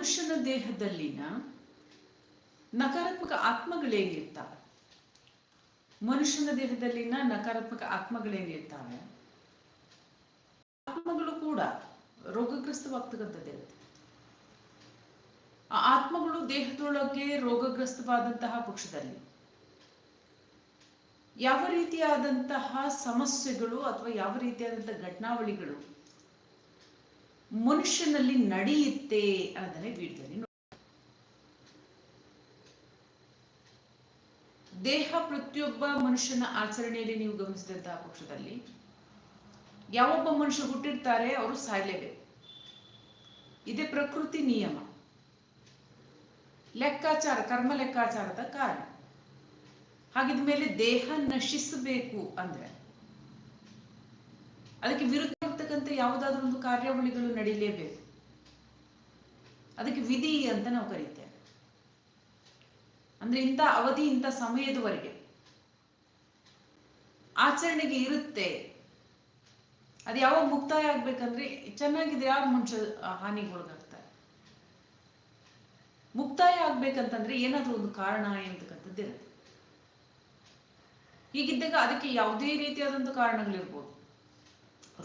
ಮನುಷ್ಯನ ದೇಹದಲ್ಲಿನ ನಕಾರಾತ್ಮಕ ಆತ್ಮಗಳೇನಿರ್ತಾವೆ ಮನುಷ್ಯನ ದೇಹದಲ್ಲಿನ ನಕಾರಾತ್ಮಕ ಆತ್ಮಗಳೇನಿರ್ತಾವೆ ಆತ್ಮಗಳು ಕೂಡ ರೋಗಗ್ರಸ್ತವಾಗ್ತಕ್ಕಂಥದ್ದಿರುತ್ತೆ ಆ ಆತ್ಮಗಳು ದೇಹದೊಳಗೆ ರೋಗಗ್ರಸ್ತವಾದಂತಹ ಪಕ್ಷದಲ್ಲಿ ಯಾವ ರೀತಿಯಾದಂತಹ ಸಮಸ್ಯೆಗಳು ಅಥವಾ ಯಾವ ರೀತಿಯಾದಂತಹ ಘಟನಾವಳಿಗಳು ಮನುಷ್ಯನಲ್ಲಿ ನಡೆಯುತ್ತೆ ಅನ್ನೋದನ್ನೇ ವಿಡಿಯೋದಲ್ಲಿ ದೇಹ ಪ್ರತಿಯೊಬ್ಬ ಮನುಷ್ಯನ ಆಚರಣೆಯಲ್ಲಿ ನೀವು ಗಮನಿಸಿದಂತಹ ಪಕ್ಷದಲ್ಲಿ ಯಾವೊಬ್ಬ ಮನುಷ್ಯ ಹುಟ್ಟಿರ್ತಾರೆ ಅವರು ಸಾಯ್ಲೇಬೇಕು. ಇದೇ ಪ್ರಕೃತಿ ನಿಯಮ. ಲೆಕ್ಕಾಚಾರ, ಕರ್ಮ ಲೆಕ್ಕಾಚಾರದ ಕಾರಣ. ಹಾಗಿದ ಮೇಲೆ ದೇಹ ನಶಿಸಬೇಕು ಅಂದ್ರೆ ಅದಕ್ಕೆ ವಿರುದ್ಧ ಇರ್ತಕ್ಕಂಥ ಯಾವುದಾದ್ರೂ ಒಂದು ಕಾರ್ಯಾವಳಿಗಳು ನಡೀಲೇಬೇಕು. ಅದಕ್ಕೆ ವಿಧಿ ಅಂತ ನಾವು ಕರೀತೇವೆ. ಅಂದ್ರೆ ಇಂಥ ಅವಧಿ, ಇಂಥ ಸಮಯದವರೆಗೆ. ಆಚರಣೆಗೆ ಇರುತ್ತೆ. ಅದು ಯಾವಾಗ ಮುಕ್ತಾಯ ಆಗ್ಬೇಕಂದ್ರೆ ಚೆನ್ನಾಗಿದ್ರೆ ಯಾರು ಮುಂಚೆ ಹಾನಿಗೊಳಗಾಗ್ತಾರೆ ಮುಕ್ತಾಯ ಆಗ್ಬೇಕಂತಂದ್ರೆ ಏನಾದ್ರೂ ಒಂದು ಕಾರಣ ಎಂತಕ್ಕಂಥದ್ದು ಇರುತ್ತೆ ಹೀಗಿದ್ದಾಗ ಅದಕ್ಕೆ ಯಾವುದೇ ರೀತಿಯಾದಂಥ ಕಾರಣಗಳಿರ್ಬೋದು.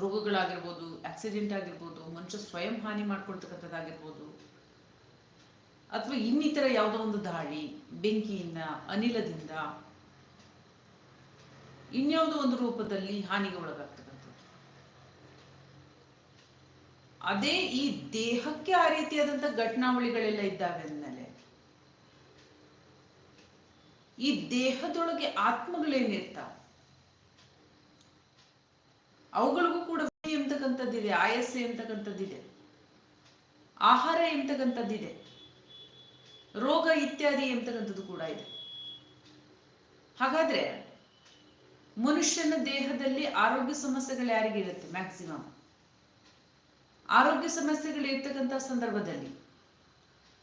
ರೋಗಗಳಾಗಿರ್ಬೋದು ಆಕ್ಸಿಡೆಂಟ್ ಆಗಿರ್ಬೋದು, ಮನುಷ್ಯ ಸ್ವಯಂ ಹಾನಿ ಮಾಡ್ಕೊಳ್ತಕ್ಕಂಥದ್ದಾಗಿರ್ಬೋದು, ಅಥವಾ ಇನ್ನಿತರ ಯಾವುದೋ ಒಂದು ದಾಳಿ, ಬೆಂಕಿಯಿಂದ, ಅನಿಲದಿಂದ, ಇನ್ಯಾವುದೋ ಒಂದು ರೂಪದಲ್ಲಿ ಹಾನಿಗೆ ಒಳಗಾಗ್ತಕ್ಕಂಥದ್ದು. ಅದೇ ಈ ದೇಹಕ್ಕೆ ಆ ರೀತಿಯಾದಂಥ ಘಟನಾವಳಿಗಳೆಲ್ಲ ಇದ್ದಾವೆ ಅಂದಮೇಲೆ, ಈ ದೇಹದೊಳಗೆ ಆತ್ಮಗಳೇನಿರ್ತಾವ? ಅವುಗಳಿಗೂ ಕೂಡ ಎಂತಕ್ಕಂಥದ್ದಿದೆ, ಆಯಸ್ಸೆ ಎಂತಕ್ಕಂಥದ್ದಿದೆ, ಆಹಾರ ಎಂತಕ್ಕಂಥದ್ದಿದೆ, ರೋಗ ಇತ್ಯಾದಿ ಎಂತಕ್ಕಂಥದ್ದು ಕೂಡ ಇದೆ. ಹಾಗಾದ್ರೆ ಮನುಷ್ಯನ ದೇಹದಲ್ಲಿ ಆರೋಗ್ಯ ಸಮಸ್ಯೆಗಳು ಯಾರಿಗಿರುತ್ತೆ ಮ್ಯಾಕ್ಸಿಮಮ್ ಆರೋಗ್ಯ ಸಮಸ್ಯೆಗಳು ಇರ್ತಕ್ಕಂಥ ಸಂದರ್ಭದಲ್ಲಿ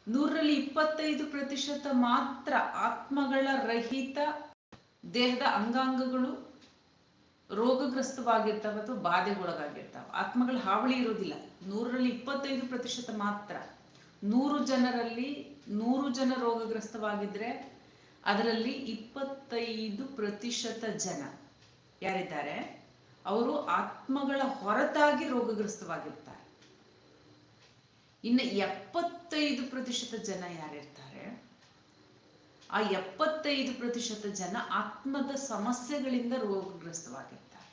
ನೂರರಲ್ಲಿ ಇಪ್ಪತ್ತೈದು ಪ್ರತಿಶತ ಮಾತ್ರ ಆತ್ಮಗಳ ರಹಿತ ದೇಹದ ಅಂಗಾಂಗಗಳು ರೋಗಗ್ರಸ್ತವಾಗಿರ್ತವೆ ಅಥವಾ ಬಾಧೆಗೊಳಗಾಗಿರ್ತಾವ. ಆತ್ಮಗಳ ಹಾವಳಿ ಇರೋದಿಲ್ಲ ನೂರರಲ್ಲಿ ಇಪ್ಪತ್ತೈದು ಪ್ರತಿಶತ ಮಾತ್ರ. ನೂರು ಜನರಲ್ಲಿ, ನೂರು ಜನ ರೋಗಗ್ರಸ್ತವಾಗಿದ್ರೆ ಅದರಲ್ಲಿ ಇಪ್ಪತ್ತೈದು ಪ್ರತಿಶತ ಜನ ಯಾರಿದ್ದಾರೆ? ಅವರು ಆತ್ಮಗಳ ಹೊರತಾಗಿ ರೋಗಗ್ರಸ್ತವಾಗಿರ್ತಾರೆ. ಇನ್ನು ಎಪ್ಪತ್ತೈದು ಪ್ರತಿಶತ ಜನ ಯಾರಿರ್ತಾರೆ? ಆ ಎಪ್ಪತ್ತೈದು ಪ್ರತಿಶತ ಜನ ಆತ್ಮದ ಸಮಸ್ಯೆಗಳಿಂದ ರೋಗಗ್ರಸ್ತವಾಗಿರ್ತಾರೆ.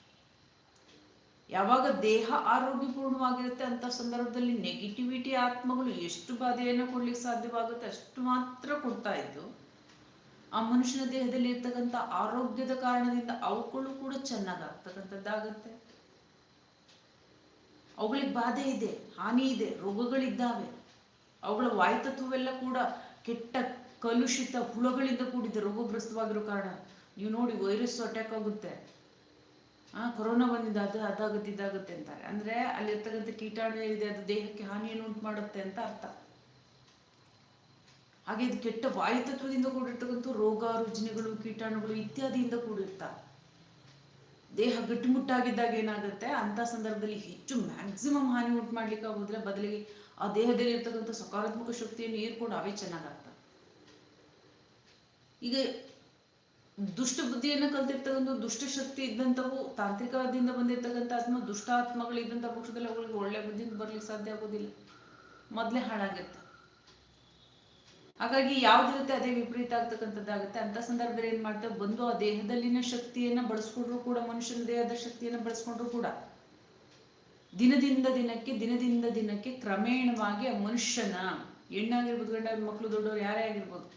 ಯಾವಾಗ ದೇಹ ಆರೋಗ್ಯಪೂರ್ಣವಾಗಿರುತ್ತೆ ಅಂತ ಸಂದರ್ಭದಲ್ಲಿ ನೆಗೆಟಿವಿಟಿ ಆತ್ಮಗಳು ಎಷ್ಟು ಬಾಧೆಯನ್ನು ಕೊಡ್ಲಿಕ್ಕೆ ಸಾಧ್ಯವಾಗುತ್ತೆ ಅಷ್ಟು ಮಾತ್ರ ಕೊಡ್ತಾ ಇದ್ದು, ಆ ಮನುಷ್ಯನ ದೇಹದಲ್ಲಿ ಇರ್ತಕ್ಕಂಥ ಆರೋಗ್ಯದ ಕಾರಣದಿಂದ ಅವುಗಳು ಕೂಡ ಚೆನ್ನಾಗಾಗ್ತಕ್ಕಂಥದ್ದಾಗತ್ತೆ. ಅವುಗಳಿಗೆ ಬಾಧೆ ಇದೆ, ಹಾನಿ ಇದೆ, ರೋಗಗಳಿದ್ದಾವೆ. ಅವುಗಳ ವಾಯುತತ್ವವೆಲ್ಲ ಕೂಡ ಕೆಟ್ಟ ಕಲುಷಿತ ಹುಳಗಳಿಂದ ಕೂಡಿದೆ ರೋಗಗ್ರಸ್ತವಾಗಿರೋ ಕಾರಣ, ನೀವು ನೋಡಿ ವೈರಸ್ ಅಟ್ಯಾಕ್ ಆಗುತ್ತೆ. ಆ, ಕೊರೋನಾ ಬಂದಿದ್ದ, ಅದು ಅದಾಗುತ್ತೆ, ಇದಾಗುತ್ತೆ ಅಂತಾರೆ. ಅಂದ್ರೆ ಅಲ್ಲಿರ್ತಕ್ಕಂಥ ಕೀಟಾಣು ಏನಿದೆ, ಅದು ದೇಹಕ್ಕೆ ಹಾನಿಯನ್ನು ಉಂಟು ಮಾಡುತ್ತೆ ಅಂತ ಅರ್ಥ. ಹಾಗೆ ಇದು ಕೆಟ್ಟ ವಾಯುತತ್ವದಿಂದ ಕೂಡಿರ್ತಕ್ಕಂಥ ರೋಗ, ರುಜಿನಗಳು, ಕೀಟಾಣುಗಳು ಇತ್ಯಾದಿಯಿಂದ ಕೂಡಿರ್ತ. ದೇಹ ಗಟ್ಟಿಮುಟ್ಟಾಗಿದ್ದಾಗ ಏನಾಗುತ್ತೆ ಅಂತ ಸಂದರ್ಭದಲ್ಲಿ ಹೆಚ್ಚು ಮ್ಯಾಕ್ಸಿಮಮ್ ಹಾನಿ ಉಂಟು ಮಾಡ್ಲಿಕ್ಕೆ ಆಗೋದ್ರೆ ಬದಲಿಗೆ ಆ ದೇಹದಲ್ಲಿ ಇರ್ತಕ್ಕಂಥ ಸಕಾರಾತ್ಮಕ ಶಕ್ತಿಯನ್ನು ಏರ್ಕೊಂಡು ಅವೇ ಚೆನ್ನಾಗಾಗ್ತವೆ ಈಗ ದುಷ್ಟ ಬುದ್ಧಿಯನ್ನು ಕಲ್ತಿರ್ತಕ್ಕಂಥ ದುಷ್ಟ ಶಕ್ತಿ ಇದ್ದಂಥವು ತಾಂತ್ರಿಕವಾದಿಂದ ಬಂದಿರ್ತಕ್ಕಂಥ ಆತ್ಮ ದುಷ್ಟಾತ್ಮಗಳು ಇದ್ದಂಥ ಪಕ್ಷದಲ್ಲಿ ಅವುಗಳಿಗೆ ಒಳ್ಳೆ ಬುದ್ಧಿಯಿಂದ ಬರ್ಲಿಕ್ಕೆ ಸಾಧ್ಯ ಆಗೋದಿಲ್ಲ. ಮೊದಲೇ ಹಾಳಾಗಿರುತ್ತೆ ಹಾಗಾಗಿ ಯಾವ್ದಿರುತ್ತೆ ಅದೇ ವಿಪರೀತ ಆಗ್ತಕ್ಕಂಥದ್ದಾಗುತ್ತೆ ಅಂತ ಸಂದರ್ಭದಲ್ಲಿ ಏನ್ ಮಾಡ್ತೇವೆ ಬಂದು ಆ ದೇಹದಲ್ಲಿನ ಶಕ್ತಿಯನ್ನ ಬಳಸ್ಕೊಂಡ್ರು ಕೂಡ, ಮನುಷ್ಯನ ದೇಹದ ಶಕ್ತಿಯನ್ನ ಬಳಸ್ಕೊಂಡ್ರು ಕೂಡ, ದಿನದಿಂದ ದಿನಕ್ಕೆ ದಿನದಿಂದ ದಿನಕ್ಕೆ ಕ್ರಮೇಣವಾಗಿ ಆ ಮನುಷ್ಯನ, ಹೆಣ್ಣಾಗಿರ್ಬೋದು ಗಂಡ ಮಕ್ಕಳು ದೊಡ್ಡವರು ಯಾರೇ ಆಗಿರ್ಬೋದು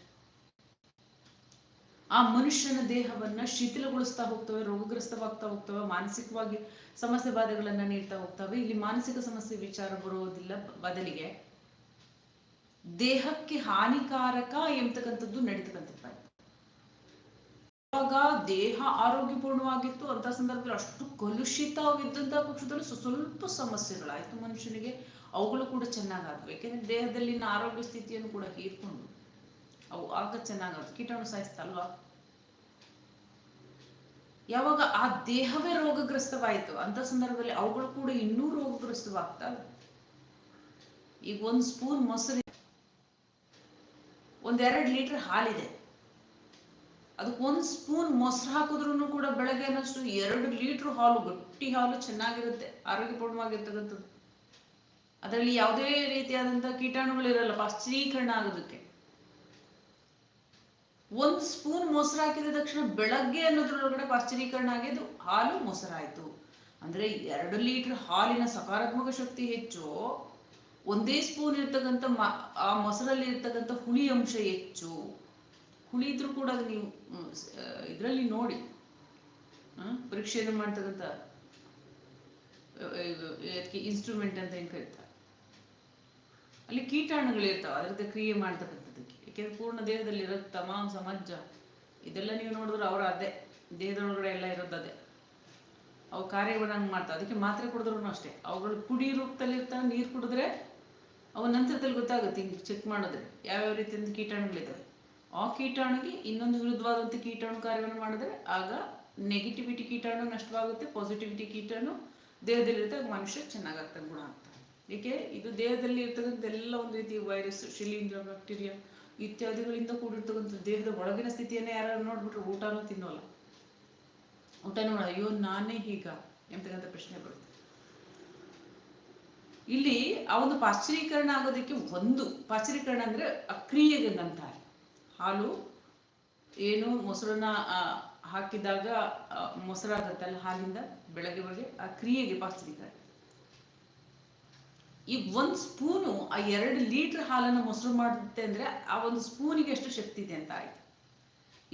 ಆ ಮನುಷ್ಯನ ದೇಹವನ್ನ ಶಿಥಿಲಗೊಳಿಸ್ತಾ ಹೋಗ್ತವೆ, ರೋಗಗ್ರಸ್ತವಾಗ್ತಾ ಹೋಗ್ತವೆ, ಮಾನಸಿಕವಾಗಿ ಸಮಸ್ಯೆ ಬಾಧೆಗಳನ್ನ ನೀಡ್ತಾ ಹೋಗ್ತವೆ. ಇಲ್ಲಿ ಮಾನಸಿಕ ಸಮಸ್ಯೆ ವಿಚಾರ ಬರುವುದಿಲ್ಲ ಬದಲಿಗೆ ದೇಹಕ್ಕೆ ಹಾನಿಕಾರಕ ಎಂಬತಕ್ಕಂಥದ್ದು ನಡೀತಕ್ಕಂಥದ್ದು ಇವಾಗ ದೇಹ ಆರೋಗ್ಯಪೂರ್ಣವಾಗಿತ್ತು. ಅಂತ ಸಂದರ್ಭದಲ್ಲಿ ಅಷ್ಟು ಕಲುಷಿತವಿದ್ದಂತಹ ಪಕ್ಷದಲ್ಲಿ ಸ್ವ- ಸ್ವಲ್ಪ ಸಮಸ್ಯೆಗಳಾಯ್ತು ಮನುಷ್ಯನಿಗೆ. ಅವುಗಳು ಕೂಡ ಚೆನ್ನಾಗಾದ್ವು. ಯಾಕೆಂದ್ರೆ ದೇಹದಲ್ಲಿನ ಆರೋಗ್ಯ ಸ್ಥಿತಿಯನ್ನು ಕೂಡ ಹೀರ್ಕೊಂಡು ಅವು ಆಗ ಚೆನ್ನಾಗಾದ್ವು. ಕೀಟಾಣು ಸಾಯಿಸ್ತಲ್ವಾ ಯಾವಾಗ ಆ ದೇಹವೇ ರೋಗಗ್ರಸ್ತವಾಯಿತು? ಅಂತ ಸಂದರ್ಭದಲ್ಲಿ ಅವುಗಳು ಕೂಡ ಇನ್ನೂ ರೋಗಗ್ರಸ್ತವಾಗ್ತವೆ ಈಗ ಒಂದ್ ಸ್ಪೂನ್ ಮೊಸರು ಒಂದೆರಡು ಲೀಟರ್ ಹಾಲಿದೆ. ಅದಕ್ಕೆ ಒಂದು ಸ್ಪೂನ್ ಮೊಸರು ಹಾಕಿದ್ರು ಕೂಡ ಬೆಳಗ್ಗೆ ಅನ್ನೋಷ್ಟು ಎರಡು ಲೀಟರ್ ಹಾಲು, ಗಟ್ಟಿ ಹಾಲು ಚೆನ್ನಾಗಿರುತ್ತೆ, ಆರೋಗ್ಯಪೂರ್ಣವಾಗಿರ್ತಕ್ಕಂಥದ್ದು. ಅದರಲ್ಲಿ ಯಾವುದೇ ರೀತಿಯಾದಂಥ ಕೀಟಾಣುಗಳಿರಲ್ಲ, ಪಾಶ್ಚೀಕರಣ ಆಗೋದಕ್ಕೆ. ಒಂದು ಸ್ಪೂನ್ ಮೊಸರು ಹಾಕಿದ ತಕ್ಷಣ ಬೆಳಗ್ಗೆ ಅನ್ನೋದ್ರೊಳಗಡೆ ಪಾಶ್ಚರೀಕರಣ ಆಗಿದ್ದು ಹಾಲು ಮೊಸರಾಯಿತು. ಅಂದ್ರೆ ಎರಡು ಲೀಟರ್ ಹಾಲಿನ ಸಕಾರಾತ್ಮಕ ಶಕ್ತಿ ಹೆಚ್ಚು. ಒಂದೇ ಸ್ಪೂನ್ ಇರ್ತಕ್ಕಂಥ ಆ ಮೊಸರಲ್ಲಿ ಇರ್ತಕ್ಕಂಥ ಹುಳಿ ಅಂಶ ಹೆಚ್ಚು. ಹುಳಿ ಇದ್ರೂ ಕೂಡ ಅದು ನೀವು ಇದರಲ್ಲಿ ನೋಡಿ? ಪರೀಕ್ಷೆಯನ್ನು ಮಾಡ್ತಕ್ಕಂಥ ಇನ್ಸ್ಟ್ರೂಮೆಂಟ್ ಅಂತ ಏನು ಕರೀತಾರೆ? ಅಲ್ಲಿ ಕೀಟಾಣುಗಳಿರ್ತಾವೆ, ಅದರದ್ದು ಕ್ರಿಯೆ ಮಾಡ್ತಕ್ಕಂಥದ್ದಕ್ಕೆ ಯಾಕೆಂದ್ರೆ ಪೂರ್ಣ ದೇಹದಲ್ಲಿ ಇರೋದು ಮಾಂಸ ಸಮಜ್ಜ ಇದೆಲ್ಲ ನೀವು ನೋಡಿದ್ರೆ ಅವರ ಅದೇ. ದೇಹದೊಳಗಡೆ ಎಲ್ಲ ಇರೋದು ಅದೇ. ಅವು ಕಾರ್ಯಗಳನ್ನ ಮಾಡ್ತಾವೆ ಅದಕ್ಕೆ ಮಾತ್ರೆ ಕುಡಿದ್ರು ಅಷ್ಟೇ. ಅವುಗಳು ಕುಡಿ ರೂಪದಲ್ಲಿ ಇರ್ತಾವೆ ನೀರು ಕುಡಿದ್ರೆ ಅವು ನಂತರದಲ್ಲಿ ಗೊತ್ತಾಗುತ್ತೆ ಹಿಂಗೆ ಚೆಕ್ ಮಾಡಿದ್ರೆ. ಯಾವ್ಯಾವ ರೀತಿಯಿಂದ ಕೀಟಾಣುಗಳಿದ್ದಾವೆ ಆ ಕೀಟಾಣುಗೆ ಇನ್ನೊಂದು ವಿರುದ್ಧವಾದಂಥ ಕೀಟಾಣು ಕಾರ್ಯವನ್ನು ಮಾಡಿದ್ರೆ ಆಗ ನೆಗೆಟಿವಿಟಿ ಕೀಟಾಣು ನಷ್ಟವಾಗುತ್ತೆ ಪಾಸಿಟಿವಿಟಿ ಕೀಟಾಣು ದೇಹದಲ್ಲಿರುತ್ತೆ ಮನುಷ್ಯ ಚೆನ್ನಾಗಾಗ್ತಾನೆ ಗುಣ ಆಗ್ತಾನೆ. ಏಕೆ? ಇದು ದೇಹದಲ್ಲಿ ಇರ್ತಕ್ಕಂಥ ಎಲ್ಲ ಒಂದು ರೀತಿ ವೈರಸ್ ಶಿಲೀಂಧ್ರ ಬ್ಯಾಕ್ಟೀರಿಯಾ ಇತ್ಯಾದಿಗಳಿಂದ ಕೂಡಿರ್ತಕ್ಕಂಥ ದೇಹದ ಒಳಗಿನ ಸ್ಥಿತಿಯನ್ನ ಯಾರು ನೋಡ್ಬಿಟ್ರೆ ಊಟನೂ ತಿನ್ನೋಲ್ಲ. ಊಟನೂ ನೋಡ, ಅಯ್ಯೋ ನಾನೇ ಹೀಗ ಎಂತಕ್ಕಂಥ ಪ್ರಶ್ನೆ ಬರುತ್ತೆ. ಇಲ್ಲಿ ಆ ಒಂದು ಪಾಶ್ಚರೀಕರಣ ಆಗೋದಕ್ಕೆ ಒಂದು, ಪಾಶ್ಚರೀಕರಣ ಅಂದ್ರೆ ಅಕ್ರಿಯೆಗಂತಾರೆ ಹಾಲು, ಏನು, ಮೊಸರನ್ನ ಹಾಕಿದಾಗ ಮೊಸರಾಗತ್ತಲ್ಲ ಹಾಲಿಂದ ಬೆಳಗ್ಗೆ ಬೆಳಗ್ಗೆ ಆ ಕ್ರಿಯೆಗೆ ಪಾಶ್ಚರೀಕರಣ. ಈ ಒಂದು ಸ್ಪೂನು ಆ ಎರಡು ಲೀಟರ್ ಹಾಲನ್ನು ಮೊಸರು ಮಾಡುತ್ತೆ ಅಂದರೆ ಆ ಒಂದು ಸ್ಪೂನಿಗೆ ಎಷ್ಟು ಶಕ್ತಿ ಇದೆ ಅಂತ ಆಯ್ತು.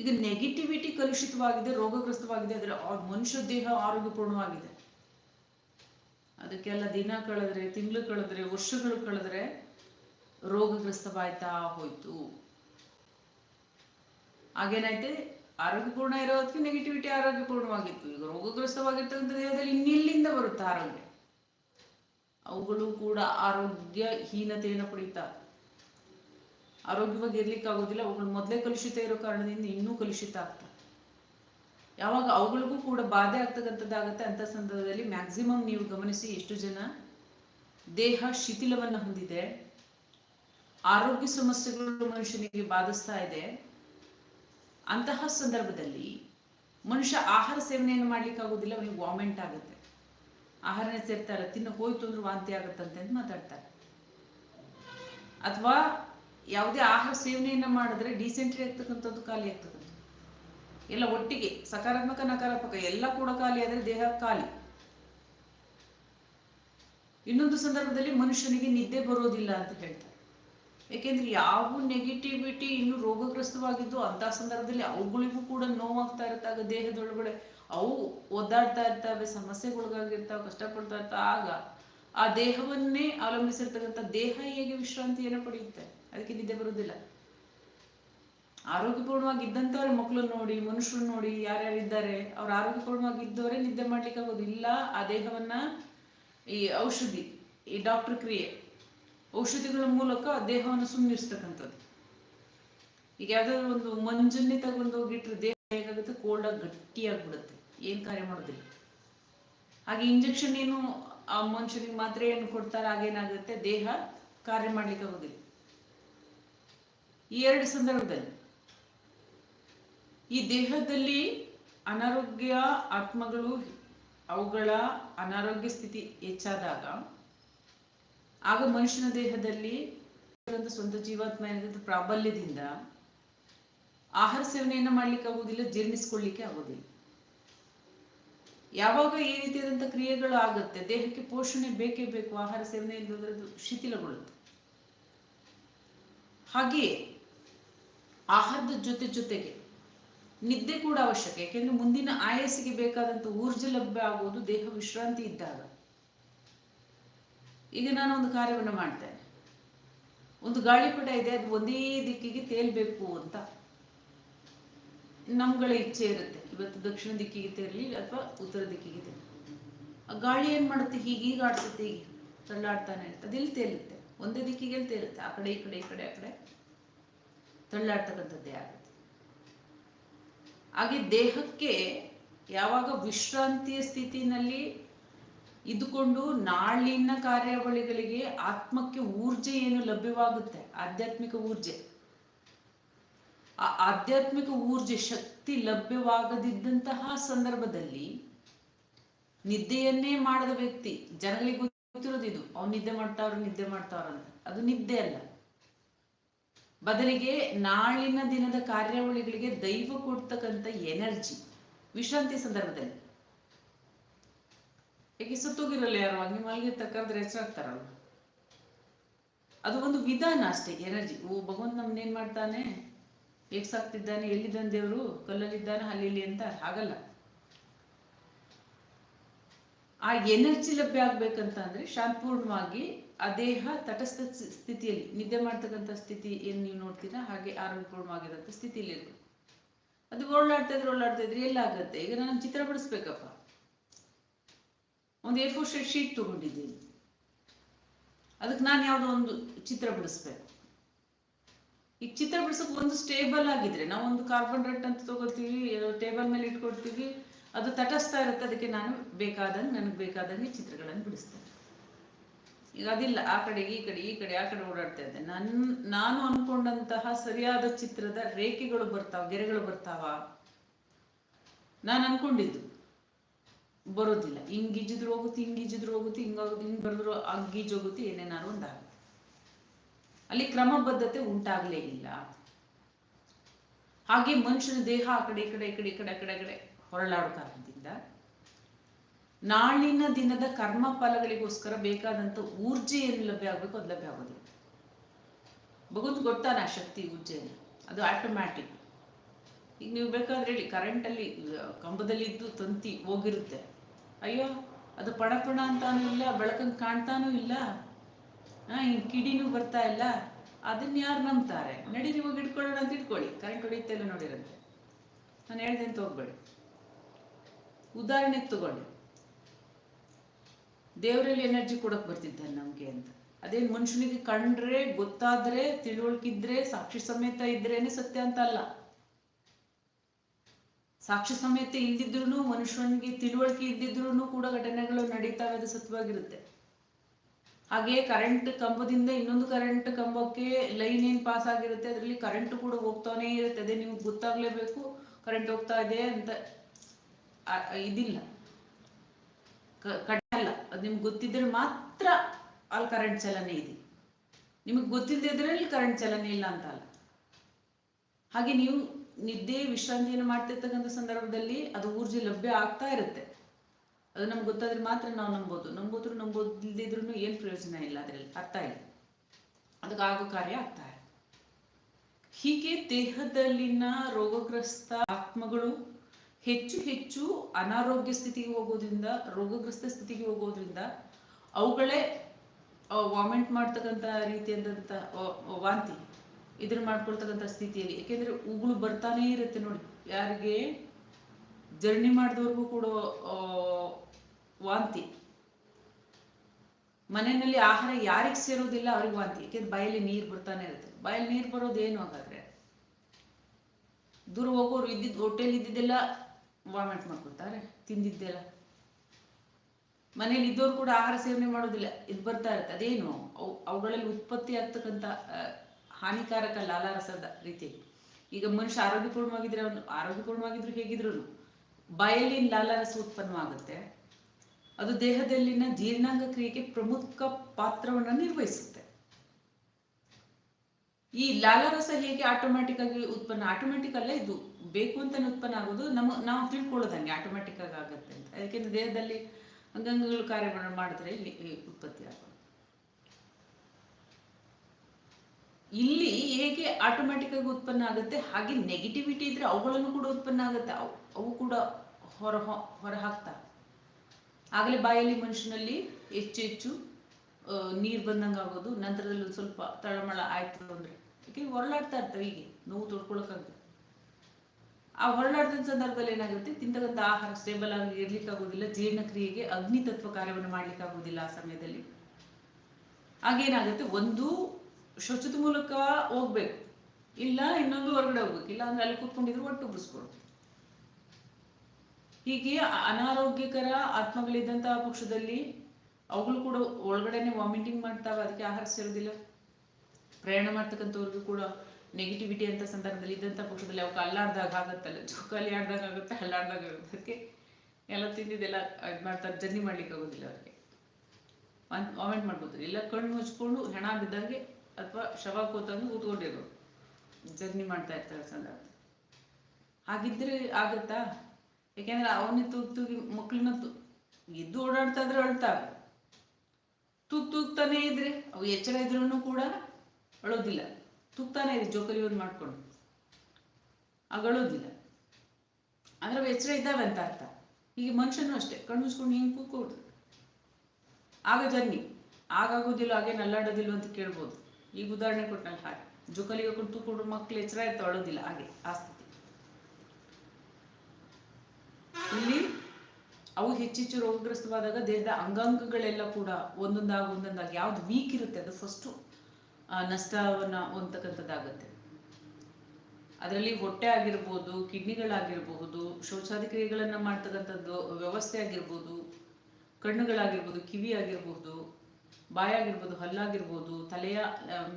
ಈಗ ನೆಗೆಟಿವಿಟಿ ಕಲುಷಿತವಾಗಿದೆ, ರೋಗಗ್ರಸ್ತವಾಗಿದೆ ಅದರ ಮನುಷ್ಯ ದೇಹ ಆರೋಗ್ಯಪೂರ್ಣವಾಗಿದೆ. ಅದಕ್ಕೆಲ್ಲ ದಿನ ಕಳೆದ್ರೆ, ತಿಂಗಳು ಕಳೆದ್ರೆ, ವರ್ಷಗಳು ಕಳೆದ್ರೆ ರೋಗಗ್ರಸ್ತವಾಯ್ತಾ ಹೋಯ್ತು. ಹಾಗೇನಾಯ್ತು? ಆರೋಗ್ಯಪೂರ್ಣ ಇರೋದಕ್ಕೆ ನೆಗೆಟಿವಿಟಿ ಆರೋಗ್ಯಪೂರ್ಣವಾಗಿತ್ತು. ಈಗ ರೋಗಗ್ರಸ್ತವಾಗಿರ್ತಕ್ಕಂಥ ದೇಹದಲ್ಲಿ ಇನ್ನೆಲ್ಲಿಂದ ಬರುತ್ತೆ ಆರೋಗ್ಯ? ಅವುಗಳು ಕೂಡ ಆರೋಗ್ಯ ಹೀನತೆಯನ್ನು ಪಡೀತಾವೆ ಆರೋಗ್ಯವಾಗಿ ಇರ್ಲಿಕ್ಕೆ ಆಗೋದಿಲ್ಲ ಅವುಗಳು ಮೊದಲೇ ಕಲುಷಿತ ಇರೋ ಕಾರಣದಿಂದ ಇನ್ನೂ ಕಲುಷಿತ ಆಗ್ತವೆ ಯಾವಾಗ ಅವುಗಳಿಗೂ ಕೂಡ ಬಾಧೆ ಆಗ್ತಕ್ಕಂಥದ್ದಾಗತ್ತೆ, ಅಂತ ಸಂದರ್ಭದಲ್ಲಿ ಮ್ಯಾಕ್ಸಿಮಮ್ ನೀವು ಗಮನಿಸಿ ಎಷ್ಟು ಜನ ದೇಹ ಶಿಥಿಲವನ್ನ ಹೊಂದಿದೆ, ಆರೋಗ್ಯ ಸಮಸ್ಯೆಗಳು ಮನುಷ್ಯನಿಗೆ ಬಾಧಿಸ್ತಾ ಇದೆ, ಅಂತಹ ಸಂದರ್ಭದಲ್ಲಿ ಮನುಷ್ಯ ಆಹಾರ ಸೇವನೆಯನ್ನು ಮಾಡ್ಲಿಕ್ಕೆ ಆಗೋದಿಲ್ಲ ಅವನಿಗೆ ವಾಮೆಂಟ್ ಆಗುತ್ತೆ. ಆಹಾರನೇ ಸೇರ್ತಾರೆ ತಿನ್ನ ಹೋಯ್ತು ಅಂದ್ರೆ ವಾಂತಿ ಆಗುತ್ತಂತೆ ಅಂತ ಮಾತಾಡ್ತಾರೆ. ಅಥವಾ ಯಾವುದೇ ಆಹಾರ ಸೇವನೆಯನ್ನ ಮಾಡಿದ್ರೆ ಡಿಸೆಂಟ್ರಿ ಆಗ್ತಕ್ಕಂಥದ್ದು ಖಾಲಿ ಆಗ್ತಕ್ಕಂಥದ್ದು ಎಲ್ಲ ಒಟ್ಟಿಗೆ ಸಕಾರಾತ್ಮಕ, ನಕಾರಾತ್ಮಕ ಎಲ್ಲ ಕೂಡ ಖಾಲಿ ಆದ್ರೆ ದೇಹ ಖಾಲಿ. ಇನ್ನೊಂದು ಸಂದರ್ಭದಲ್ಲಿ ಮನುಷ್ಯನಿಗೆ ನಿದ್ದೆ ಬರೋದಿಲ್ಲ ಅಂತ ಹೇಳ್ತಾರೆ. ಯಾಕೆಂದ್ರೆ ಯಾವ ನೆಗೆಟಿವಿಟಿ ಇನ್ನು ರೋಗಗ್ರಸ್ತವಾಗಿದ್ದು ಅಂತ ಸಂದರ್ಭದಲ್ಲಿ ಅವುಗಳಿಗೂ ಕೂಡ ನೋವಾಗ್ತಾ ಇರ್ತಾಗ ದೇಹದೊಳಗಡೆ ಅವು ಒದ್ದಾಡ್ತಾ ಇರ್ತವೆ, ಸಮಸ್ಯೆಗೊಳಗಾಗಿರ್ತಾವೆ, ಕಷ್ಟಪಡ್ತಾ ಇರ್ತಾವ, ಆಗ ಆ ದೇಹವನ್ನೇ ಅವಲಂಬಿಸಿರ್ತಕ್ಕಂಥ ದೇಹ ಹೇಗೆ ವಿಶ್ರಾಂತಿಯನ್ನು ಪಡೆಯುತ್ತೆ. ಅದಕ್ಕೆ ನಿದ್ದೆ ಬರೋದಿಲ್ಲ ಆರೋಗ್ಯಪೂರ್ಣವಾಗಿ ಇದ್ದಂಥವ್ರೆ ಮಕ್ಕಳು ನೋಡಿ ಮನುಷ್ಯರು ನೋಡಿ, ಯಾರ್ಯಾರಿದ್ದಾರೆ, ಅವ್ರ ಆರೋಗ್ಯಪೂರ್ಣವಾಗಿ ಇದ್ದವರೇ ನಿದ್ದೆ ಮಾಡ್ಲಿಕ್ಕೆ ಆಗೋದಿಲ್ಲ ಆ ದೇಹವನ್ನ ಈ ಔಷಧಿ, ಈ ಡಾಕ್ಟರ್ ಕ್ರಿಯೆ, ಔಷಧಿಗಳ ಮೂಲಕ ದೇಹವನ್ನು ಸುಮ್ಮನಿರ್ತಕ್ಕಂಥದ್ದು ಈಗ ಯಾವ್ದಾದ್ರು ಒಂದು ಮಂಜನ್ನೇ ತಗೊಂಡು ಹೋಗಿಟ್ರೆ ದೇಹ ಹೇಗಾಗುತ್ತೆ? ಕೋಲ್ಡ್ ಆಗಿ ಗಟ್ಟಿಯಾಗ್ಬಿಡುತ್ತೆ. ಏನ್ ಕಾರ್ಯ ಮಾಡೋದಿಲ್ಲ ಹಾಗೆ ಇಂಜೆಕ್ಷನ್ ಏನು, ಆ ಮನುಷ್ಯನಿಗೆ ಮಾತ್ರ ಏನು ಕೊಡ್ತಾರೆ ಆಗೇನಾಗುತ್ತೆ ದೇಹ ಕಾರ್ಯ ಮಾಡ್ಲಿಕ್ಕೆ ಆಗೋದಿಲ್ಲ. ಈ ಎರಡು ಸಂದರ್ಭದಲ್ಲಿ, ಈ ದೇಹದಲ್ಲಿ ಅನಾರೋಗ್ಯ, ಆತ್ಮಗಳು, ಅವುಗಳ ಅನಾರೋಗ್ಯ ಸ್ಥಿತಿ ಹೆಚ್ಚಾದಾಗ, ಆಗ ಮನುಷ್ಯನ ದೇಹದಲ್ಲಿ ಸ್ವಂತ ಜೀವಾತ್ಮ ಪ್ರಾಬಲ್ಯದಿಂದ ಆಹಾರ ಸೇವನೆಯನ್ನ ಮಾಡ್ಲಿಕ್ಕೆ ಆಗೋದಿಲ್ಲ, ಜೀರ್ಣಿಸ್ಕೊಳ್ಳಿಕ್ಕೆ ಆಗೋದಿಲ್ಲ. ಯಾವಾಗ ಈ ರೀತಿಯಾದಂಥ ಕ್ರಿಯೆಗಳು ಆಗುತ್ತೆ, ದೇಹಕ್ಕೆ ಪೋಷಣೆ ಬೇಕೇ ಬೇಕು, ಆಹಾರ ಸೇವನೆ ಇಲ್ಲದ್ರೆ ಅದು ಶಿಥಿಲಗೊಳ್ಳುತ್ತೆ. ಹಾಗೆಯೇ ಆಹಾರದ ಜೊತೆ ಜೊತೆಗೆ ನಿದ್ದೆ ಕೂಡ ಅವಶ್ಯಕ, ಯಾಕೆಂದ್ರೆ ಮುಂದಿನ ಆಯಸ್ಸಿಗೆ ಬೇಕಾದಂತ ಊರ್ಜ ಲಭ್ಯ ಆಗುವುದು ದೇಹ ವಿಶ್ರಾಂತಿ ಇದ್ದಾಗ. ಈಗ ನಾನು ಒಂದು ಕಾರ್ಯವನ್ನು ಮಾಡ್ತೇನೆ. ಒಂದು ಗಾಳಿಪಟ ಇದೆ, ಅದು ಒಂದೇ ದಿಕ್ಕಿಗೆ ತೇಲ್ಬೇಕು ಅಂತ. ನಮ್ಗಳ ಇಚ್ಛೆ ಇರುತ್ತೆ. ಇವತ್ತು ದಕ್ಷಿಣ ದಿಕ್ಕಿಗೆ ತೆರಲಿ ಅಥವಾ ಉತ್ತರ ದಿಕ್ಕಿಗೆ ತೆರಲಿ ಆ ಗಾಳಿ ಏನ್ ಮಾಡುತ್ತೆ? ಹೀಗೆ ಹೀಗೆ ಆಡ್ಸುತ್ತೆ, ಹೀಗೆ ತಳ್ಳಾಡ್ತಾನೆ ಇರುತ್ತೆ. ಅದಿಲ್ ತೇಲುತ್ತೆ. ಒಂದೇ ದಿಕ್ಕಿಗೆ ತೇಲುತ್ತೆ. ಆ ಕಡೆ, ಈ ಕಡೆ ಈ ಕಡೆ, ಆ ಕಡೆ ತಳ್ಳಾಡ್ತಕ್ಕಂಥದ್ದೇ ಆಗುತ್ತೆ. ಹಾಗೆ ದೇಹಕ್ಕೆ ಯಾವಾಗ ವಿಶ್ರಾಂತಿಯ ಸ್ಥಿತಿನಲ್ಲಿ ಇದ್ದುಕೊಂಡು ನಾಳಿನ ಕಾರ್ಯಾವಳಿಗಳಿಗೆ ಆತ್ಮಕ್ಕೆ ಊರ್ಜೆ ಏನು ಲಭ್ಯವಾಗುತ್ತೆ? ಆಧ್ಯಾತ್ಮಿಕ ಊರ್ಜೆ. ಆ ಆಧ್ಯಾತ್ಮಿಕ ಊರ್ಜೆ ಶಕ್ತಿ ಲಭ್ಯವಾಗದಿದ್ದಂತಹ ಸಂದರ್ಭದಲ್ಲಿ ನಿದ್ದೆಯನ್ನೇ ಮಾಡದ ವ್ಯಕ್ತಿ, ಜನಗಳಿಗೆ ಗೊತ್ತಿರೋದು ಇದು, ಅವ್ನು ನಿದ್ದೆ ಮಾಡ್ತಾವ್ರ, ನಿದ್ದೆ ಮಾಡ್ತಾವ್ರಂತ ಅದು ನಿದ್ದೆ ಅಲ್ಲ. ಬದಲಿಗೆ ನಾಳಿನ ದಿನದ ಕಾರ್ಯಾವಳಿಗಳಿಗೆ ದೈವ ಕೊಡ್ತಕ್ಕಂಥ ಎನರ್ಜಿ, ವಿಶ್ರಾಂತಿ ಸಂದರ್ಭದಲ್ಲಿ. ಹೇಗೆ ಸುತ್ತೋಗಿರಲ್ಲ ಯಾರು? ಹಂಗೆ ಮಲಗಿರ್ತಕ್ಕಂದ್ರೆ ಹೆಸರಾಗ್ತಾರಲ್ಲ ಅದು ಒಂದು ವಿಧಾನ ಅಷ್ಟೇ, ಎನರ್ಜಿ. ಓ, ಭಗವಂತ ನಮ್ನೇನ್ ಮಾಡ್ತಾನೆ? ಹೇಗ್ ಸಾಕ್ತಿದ್ದಾನೆ ಎಲ್ಲಿದ್ದಾನೆ ದೇವರು? ಕಲ್ಲಲ್ಲಿದ್ದಾನೆ ಅಲ್ಲಿ ಅಂತ? ಹಾಗಲ್ಲ. ಆ ಎನರ್ಜಿ ಲಭ್ಯ ಆಗ್ಬೇಕಂತ ಅಂದ್ರೆ ಶಾಂತಪೂರ್ಣವಾಗಿ ಆ ದೇಹ ತಟಸ್ಥ ಸ್ಥಿ- ಸ್ಥಿತಿಯಲ್ಲಿ, ನಿದ್ದೆ ಮಾಡ್ತಕ್ಕಂಥ ಸ್ಥಿತಿ ಏನ್ ನೀವು ನೋಡ್ತೀರಾ? ಹಾಗೆ ಆರೋಗ್ಯಪೂರ್ಣವಾಗಿರೋಂಥ ಸ್ಥಿತಿಯಲ್ಲಿ ಇರ್ಬೇಕು. ಅದು ಓಡಾಡ್ತಾ ಇದ್ರೆ ಓಡಾಡ್ತಾ ಇದ್ರೆ ಎಲ್ಲಾಗತ್ತೆ. ಈಗ ನಾನು ಚಿತ್ರ ಬಿಡಿಸ್ಬೇಕಪ್ಪ. ಒಂದು ಎ ಫೋರ್ ಶೀಟ್ ತಗೊಂಡಿದ್ದೀನಿ. ಅದಕ್ಕೆ ನಾನು ಯಾವುದೋ ಒಂದು ಚಿತ್ರ ಬಿಡಿಸ್ಬೇಕು. ಈಗ ಚಿತ್ರ ಬಿಡಿಸೋಕೆ ಒಂದು ಸ್ಟೇಬಲ್ ಆಗಿದ್ರೆ, ನಾವು ಒಂದು ಕಾರ್ಬನ್ ರಟ್ ಅಂತ ತಗೋತೀವಿ ಟೇಬಲ್ ಮೇಲೆ ಇಟ್ಕೊಡ್ತೀವಿ, ಅದು ತಟಸ್ತಾ ಇರುತ್ತೆ, ಅದಕ್ಕೆ ನಾನು ಬೇಕಾದಂಗೆ, ನನಗೆ ಬೇಕಾದಂಗೆ ಚಿತ್ರಗಳನ್ನು ಬಿಡಿಸ್ತೇನೆ. ಈಗ ಅದಿಲ್ಲ, ಆ ಕಡೆ, ಈ ಕಡೆ ಈ ಕಡೆ, ಆ ಕಡೆ ಓಡಾಡ್ತಾ ಇದ್ದೆ. ನನ್, ನಾನು ಅನ್ಕೊಂಡಂತಹ ಸರಿಯಾದ ಚಿತ್ರದ ರೇಖೆಗಳು ಬರ್ತಾವ, ಗೆರೆಗಳು ಬರ್ತಾವ, ನಾನು ಅನ್ಕೊಂಡಿದ್ದು. ಬರೋದಿಲ್ಲ. ಹಿಂಗ್ ಈಜಿದ್ರು ಹೋಗುತ್ತೆ, ಹಿಂಗ್ ಈಜಿದ್ರು ಹೋಗುತ್ತೆ ಹಿಂಗಾಗುತ್ತೆ ಹಿಂಗ್ ಬರೆದ್ರು ಹಂಗೀಜ್ ಹೋಗುತ್ತೆ ಏನೇನಾರು ಒಂದಾಗುತ್ತೆ. ಅಲ್ಲಿ ಕ್ರಮಬದ್ಧತೆ ಉಂಟಾಗಲೇ ಇಲ್ಲ ಹಾಗೆ ಮನುಷ್ಯನ ದೇಹ ಆ ಕಡೆ, ಈ ಕಡೆ ಈ ಕಡೆ ಈ ಕಡೆ ಕಡೆ ಕಡೆ ಹೊರಳಾಡೋ ಕಾರಣದಿಂದ ನಾಳಿನ ದಿನದ ಕರ್ಮ ಫಲಗಳಿಗೋಸ್ಕರ ಬೇಕಾದಂತ ಊರ್ಜೆ ಏನು ಲಭ್ಯ ಆಗ್ಬೇಕು ಅದು ಲಭ್ಯ ಆಗೋದಿಲ್ಲ. ಭಗವಂತ ಗೊತ್ತಾನ ಶಕ್ತಿ ಊರ್ಜೆಯನ್ನು ಅದು ಆಟೋಮ್ಯಾಟಿಕ್ ಈಗ ನೀವು ಬೇಕಾದ್ರೆ ಹೇಳಿ ಕರೆಂಟಲ್ಲಿ ಕಂಬದಲ್ಲಿ ಇದ್ದು ತಂತಿ ಹೋಗಿರುತ್ತೆ. ಅಯ್ಯೋ, ಅದು ಪಣ ಪಣ ಅಂತಾನೂ ಇಲ್ಲ ಬೆಳಕಂಗೆ ಕಾಣ್ತಾನೂ ಇಲ್ಲ. ಕಿಡಿನೂ ಬರ್ತಾ ಇಲ್ಲ. ಅದನ್ನ ಯಾರು ನಂಬ್ತಾರೆ? ನಡಿ ನೀವು ಇಟ್ಕೊಳ್ಳೋಣ ಅಂತ ಇಟ್ಕೊಳ್ಳಿ. ಕರೆಂಟ್ ಹೊಡೆಯುತ್ತೆ ಇಲ್ಲ ನೋಡಿರಂತೆ ನಾನು ಹೇಳ್ದೆ ಅಂತ ಹೋಗ್ಬೇಡಿ. ಉದಾಹರಣೆಗೆ ತಗೊಳ್ಳಿ. ದೇವರಲ್ಲಿ ಎನರ್ಜಿ ಕೊಡಕ್ ಬರ್ತಿದ್ದಾನೆ ನಮ್ಗೆ ಅಂತ. ಅದೇನ್ ಮನುಷ್ಯನಿಗೆ ಕಂಡ್ರೆ, ಗೊತ್ತಾದ್ರೆ, ತಿಳುವಳಿಕಿದ್ರೆ, ಸಾಕ್ಷಿ ಸಮೇತ ಇದ್ರೇನೆ ಸತ್ಯ ಅಂತ ಅಲ್ಲ ಸಾಕ್ಷಿ ಸಮೇತ ಇಲ್ದಿದ್ರು ಮನುಷ್ಯನಿಗೆ ತಿಳುವಳಿಕೆ ಇದ್ದಿದ್ರು ಕೂಡ ಘಟನೆಗಳು ನಡೀತಾವೆ ಅದು ಸತ್ಯವಾಗಿರುತ್ತೆ. ಹಾಗೆ ಕರೆಂಟ್ ಕಂಬದಿಂದ ಇನ್ನೊಂದು ಕರೆಂಟ್ ಕಂಬಕ್ಕೆ ಲೈನ್ ಏನ್ ಪಾಸ್ ಆಗಿರುತ್ತೆ, ಅದರಲ್ಲಿ ಕರೆಂಟ್ ಕೂಡ ಹೋಗ್ತಾನೆ ಇರುತ್ತೆ. ಅದೇ ನಿಮ್ಗೆ ಗೊತ್ತಾಗ್ಲೇಬೇಕು ಕರೆಂಟ್ ಹೋಗ್ತಾ ಇದೆ ಅಂತ. ಇದಿಲ್ಲ. ಕ- ಕಡ್ಡಾಯ ಅಲ್ಲ. ಅದು ನಿಮ್ಗೆ ಗೊತ್ತಿದ್ರೆ ಮಾತ್ರ ಅಲ್ಲಿ ಕರೆಂಟ್ ಚಲನೆ ಇದೆ. ನಿಮಗೆ ಅಲ್ಲಿ ಕರೆಂಟ್ ಚಲನೆ ಇಲ್ಲ ಅಂತ ಅಲ್ಲ. ಹಾಗೆ ನೀವು ನಿದ್ದೆ ವಿಶ್ರಾಂತಿಯನ್ನು ಮಾಡ್ತಿರ್ತಕ್ಕಂಥ ಸಂದರ್ಭದಲ್ಲಿ ಅದು ಊರ್ಜೆ ಲಭ್ಯ ಆಗ್ತಾ ಇರುತ್ತೆ. ಅದು ನಮ್ಗೆ ಗೊತ್ತಾದ್ರೆ ಮಾತ್ರ ನಾವು ನಂಬೋದು. ನಂಬೋದ್ರು ನಂಬೋದಿದ್ರು ಏನು ಪ್ರಯೋಜನ ಇಲ್ಲ ಅದರಲ್ಲಿ. ಅರ್ಥ ಇಲ್ಲ. ಅದಕ್ಕೆ ಕಾರ್ಯ ಆಗ್ತಾ ಇಲ್ಲ. ಹೀಗೆ ದೇಹದಲ್ಲಿನ ರೋಗಗ್ರಸ್ತ ಆತ್ಮಗಳು ಹೆಚ್ಚು ಹೆಚ್ಚು ಅನಾರೋಗ್ಯ ಸ್ಥಿತಿಗೆ ಹೋಗೋದ್ರಿಂದ, ರೋಗಗ್ರಸ್ತ ಸ್ಥಿತಿಗೆ ಹೋಗೋದ್ರಿಂದ ಅವುಗಳೇ ವಾಮಿಟ್ ಮಾಡ್ತಕ್ಕಂಥ ರೀತಿಯಾದಂಥ ವಾಂತಿ ಇದನ್ನ ಮಾಡ್ಕೊಳ್ತಕ್ಕಂಥ ಸ್ಥಿತಿಯಲ್ಲಿ. ಯಾಕೆಂದ್ರೆ ಉಗುಳು ಬರ್ತಾನೇ ಇರುತ್ತೆ ನೋಡಿ. ಯಾರಿಗೆ? ಜರ್ನಿ ಮಾಡಿದವ್ರಿಗೂ ಕೂಡ ವಾಂತಿ. ಮನೆಯಲ್ಲಿ ಆಹಾರ ಯಾರಿಗೆ ಸೇರೋದಿಲ್ಲ ಅವ್ರಿಗೆ ವಾಂತಿ. ಯಾಕೆಂದ್ರೆ ಬಾಯಲ್ಲಿ ನೀರು ಬರ್ತಾನೆ ಇರುತ್ತೆ. ಬಾಯಲ್ಲಿ ನೀರು ಬರೋದೇನು ಹಾಗಾದ್ರೆ? ದೂರ ಹೋಗೋರು ಇದ್ದಿದ್ದು ಹೋಟೆಲ್ ಇದ್ದಿದ್ದೆಲ್ಲ ವಾಮಿಟ್ ಮಾಡ್ಕೊತಾರೆ ತಿಂದಿದ್ದೆಲ್ಲ. ಮನೇಲಿ ಇದ್ದವ್ರು ಕೂಡ ಆಹಾರ ಸೇವನೆ ಮಾಡೋದಿಲ್ಲ. ಇದು ಬರ್ತಾ ಇರುತ್ತೆ. ಅದೇನು? ಅವು, ಅವುಗಳಲ್ಲಿ ಉತ್ಪತ್ತಿ ಆಗ್ತಕ್ಕಂಥ ಹಾನಿಕಾರಕ ಲಾಲಾರಸದ ರೀತಿಯಲ್ಲಿ. ಈಗ ಮನುಷ್ಯ ಆರೋಗ್ಯಪೂರ್ಣವಾಗಿದ್ರೆ ಅವನು, ಆರೋಗ್ಯಪೂರ್ಣವಾಗಿದ್ರು ಹೇಗಿದ್ರು ಬಾಯಲ್ಲಿ ಲಾಲಾರಸ ಉತ್ಪನ್ನವಾಗುತ್ತೆ. ಅದು ದೇಹದಲ್ಲಿನ ಜೀರ್ಣಾಂಗ ಕ್ರಿಯೆಗೆ ಪ್ರಮುಖ ಪಾತ್ರವನ್ನು ನಿರ್ವಹಿಸುತ್ತೆ. ಈ ಲಾಲರಸ ಹೇಗೆ ಆಟೋಮ್ಯಾಟಿಕ್ ಆಗಿ ಉತ್ಪನ್ನ ಆಟೋಮ್ಯಾಟಿಕ್ ಅಲ್ಲ ಇದು ಬೇಕು ಅಂತಾನೆ ಉತ್ಪನ್ನ ಆಗೋದು, ನಮ್ಮ, ನಾವು ತಿಳ್ಕೊಳ್ಳೋದಂಗೆ ಆಟೋಮ್ಯಾಟಿಕ್ ಆಗಿ ಆಗುತ್ತೆ ಅಂತ. ಯಾಕೆಂದ್ರೆ ದೇಹದಲ್ಲಿ ಅಂಗಾಂಗಗಳು ಕಾರ್ಯಗಳನ್ನು ಮಾಡಿದ್ರೆ ಇಲ್ಲಿ ಉತ್ಪತ್ತಿ ಆಗೋದು. ಇಲ್ಲಿ ಹೇಗೆ ಆಟೋಮ್ಯಾಟಿಕ್ ಆಗಿ ಉತ್ಪನ್ನ ಆಗುತ್ತೆ, ಹಾಗೆ ನೆಗೆಟಿವಿಟಿ ಇದ್ರೆ ಅವುಗಳನ್ನು ಕೂಡ ಉತ್ಪನ್ನ ಆಗುತ್ತೆ. ಅವು ಕೂಡ ಹೊರ ಹೊರ ಹಾಕ್ತಾವೆ ಆಗಲೇ ಬಾಯಲ್ಲಿ ಮನುಷ್ಯನಲ್ಲಿ ಹೆಚ್ಚು ಹೆಚ್ಚು ನೀರು ಬಂದಂಗೆ ಆಗೋದು. ನಂತರದಲ್ಲಿ ಒಂದು ಸ್ವಲ್ಪ ತಳಮಳ ಆಯ್ತು ಅಂದ್ರೆ. ಯಾಕೆ ಹೊರಳಾಡ್ತಾ ಇರ್ತವೆ ಹೀಗೆ, ನೋವು ತೊಡ್ಕೊಳಕ್ಕಾಗುತ್ತೆ ಆ ಹೊರಳಾಡ್ದ ಸಂದರ್ಭದಲ್ಲಿ ಏನಾಗುತ್ತೆ? ತಿಂತಕ್ಕಂಥ ಆಹಾರ ಸ್ಟೇಬಲ್ ಆಗಿ ಇರ್ಲಿಕ್ಕೆ ಆಗೋದಿಲ್ಲ. ಜೀರ್ಣಕ್ರಿಯೆಗೆ ಅಗ್ನಿ ತತ್ವ ಕಾರ್ಯವನ್ನು ಮಾಡ್ಲಿಕ್ಕೆ ಆಗೋದಿಲ್ಲ ಆ ಸಮಯದಲ್ಲಿ. ಹಾಗೇನಾಗುತ್ತೆ? ಒಂದು ಶುಚಿತ ಮೂಲಕ ಹೋಗ್ಬೇಕು. ಇಲ್ಲ ಇನ್ನೊಂದು ಹೊರಗಡೆ ಹೋಗ್ಬೇಕು. ಇಲ್ಲ ಅಂದ್ರೆ ಅಲ್ಲಿ ಕೂತ್ಕೊಂಡಿದ್ರು ಒಟ್ಟು ಉಬ್ಬಿಸ್ಕೊಡು ಹೀಗೆ ಅನಾರೋಗ್ಯಕರ ಆತ್ಮಗಳಿದ್ದಂತಹ ಪಕ್ಷದಲ್ಲಿ ಅವುಗಳು ಕೂಡ ಒಳಗಡೆನೆ ವಾಮಿಟಿಂಗ್ ಮಾಡ್ತಾವೆ, ಅದಕ್ಕೆ ಆಹಾರ ಸೇರೋದಿಲ್ಲ. ಪ್ರಯಾಣ ಮಾಡ್ತಕ್ಕಂಥವ್ರಿಗೂ ಕೂಡ ನೆಗೆಟಿವಿಟಿ ಅಂತ ಸಂದರ್ಭದಲ್ಲಿ ಇದ್ದಂಥ ಪಕ್ಷದಲ್ಲಿ ಅವಕ್ಕೆ ಅಲ್ಲಾಡ್ದಾಗ ಆಗತ್ತಲ್ಲ ಜೋಕಾಲಿ ಆಡ್ದಾಗ ಆಗುತ್ತೆ, ಅಲ್ಲಾಡ್ದಾಗ ಆಗುತ್ತೆ. ಅದಕ್ಕೆ ಎಲ್ಲ ತಿಂದಿದ್ದೆಲ್ಲ ಇದು ಮಾಡ್ತಾರೆ, ಜರ್ನಿ ಮಾಡ್ಲಿಕ್ಕೆ ಆಗೋದಿಲ್ಲ ಅವ್ರಿಗೆ. ವಾಮಿಟ್ ಮಾಡ್ಬೋದು. ಇಲ್ಲ ಕಣ್ಣು ಮುಚ್ಕೊಂಡು ಹೆಣ ಬಿದ್ದಂಗೆ ಅಥವಾ ಶವ ಕೂತಂಗೆ ಕೂತ್ಕೊಂಡಿರೋರು. ಜರ್ನಿ ಮಾಡ್ತಾ ಇರ್ತಾರೆ ಸಂದರ್ಭ ಹಾಗಿದ್ರೆ ಆಗತ್ತಾ? ಯಾಕೆಂದ್ರೆ ಅವನೇ ತೂಗ್ ತೂಗಿ ಮಕ್ಳನ್ನ ಇದ್ದು ಓಡಾಡ್ತಾ ಇದ್ರೆ ಅಳ್ತಾವೆ ತೂಗ್ ತೂಗ್ತಾನೆ ಇದ್ರೆ ಅವು ಎಚ್ಚರ ಇದ್ರೂ ಕೂಡ ಅಳೋದಿಲ್ಲ. ತೂಗ್ತಾನೆ ಇದೆ ಜೋಕರಿ ಒಂದು ಮಾಡ್ಕೊಂಡು. ಅಗಳೋದಿಲ್ಲ ಅಂದ್ರೆ ಅವು ಎಚ್ಚರ ಇದ್ದಾವೆ ಅಂತ ಅರ್ಥ. ಹೀಗೆ ಮನುಷ್ಯನು ಅಷ್ಟೇ. ಕಣ್ಣು ಮುಚ್ಕೊಂಡು ಹಿಂಗೆ ಕೂಕೋದು ಆಗ ಜರ್ನಿ. ಆಗಾಗೋದಿಲ್ಲ ಹಾಗೆ ನಲ್ಲಾಡೋದಿಲ್ಲ ಅಂತ ಕೇಳ್ಬೋದು. ಈಗ ಉದಾಹರಣೆ ಕೊಟ್ಟನಲ್ಲ ಹಾಗೆ. ಜೋಕಲಿಗೆ ಹಾಕೊಂಡು ತೂಕೊಂಡು ಮಕ್ಳು ಎಚ್ಚರ ಇರ್ತಾವೆ, ಅಳೋದಿಲ್ಲ. ಹಾಗೆ ಆ ಸ್ಥಿತಿ ಇಲ್ಲಿ ಅವು ಹೆಚ್ಚೆಚ್ಚು ರೋಗಗ್ರಸ್ತವಾದಾಗ ದೇಹದ ಅಂಗಾಂಗಗಳೆಲ್ಲ ಕೂಡ ಒಂದೊಂದಾಗಿ ಒಂದೊಂದಾಗಿ ಯಾವ್ದು ವೀಕ್ ಇರುತ್ತೆ ಅದು ಫಸ್ಟು ನಷ್ಟವನ್ನ ಹೊಂದತಕ್ಕಂಥದ್ದಾಗತ್ತೆ. ಅದರಲ್ಲಿ ಹೊಟ್ಟೆ ಆಗಿರ್ಬೋದು ಕಿಡ್ನಿಗಳಾಗಿರ್ಬಹುದು ಶೌಚಾದಿ ಕ್ರಿಯೆಗಳನ್ನ ಮಾಡ್ತಕ್ಕಂಥದ್ದು, ವ್ಯವಸ್ಥೆ ಆಗಿರ್ಬೋದು, ಕಣ್ಣುಗಳಾಗಿರ್ಬೋದು, ಕಿವಿ ಆಗಿರ್ಬೋದು, ಬಾಯಾಗಿರ್ಬೋದು, ಹಲ್ಲಾಗಿರ್ಬೋದು, ತಲೆಯ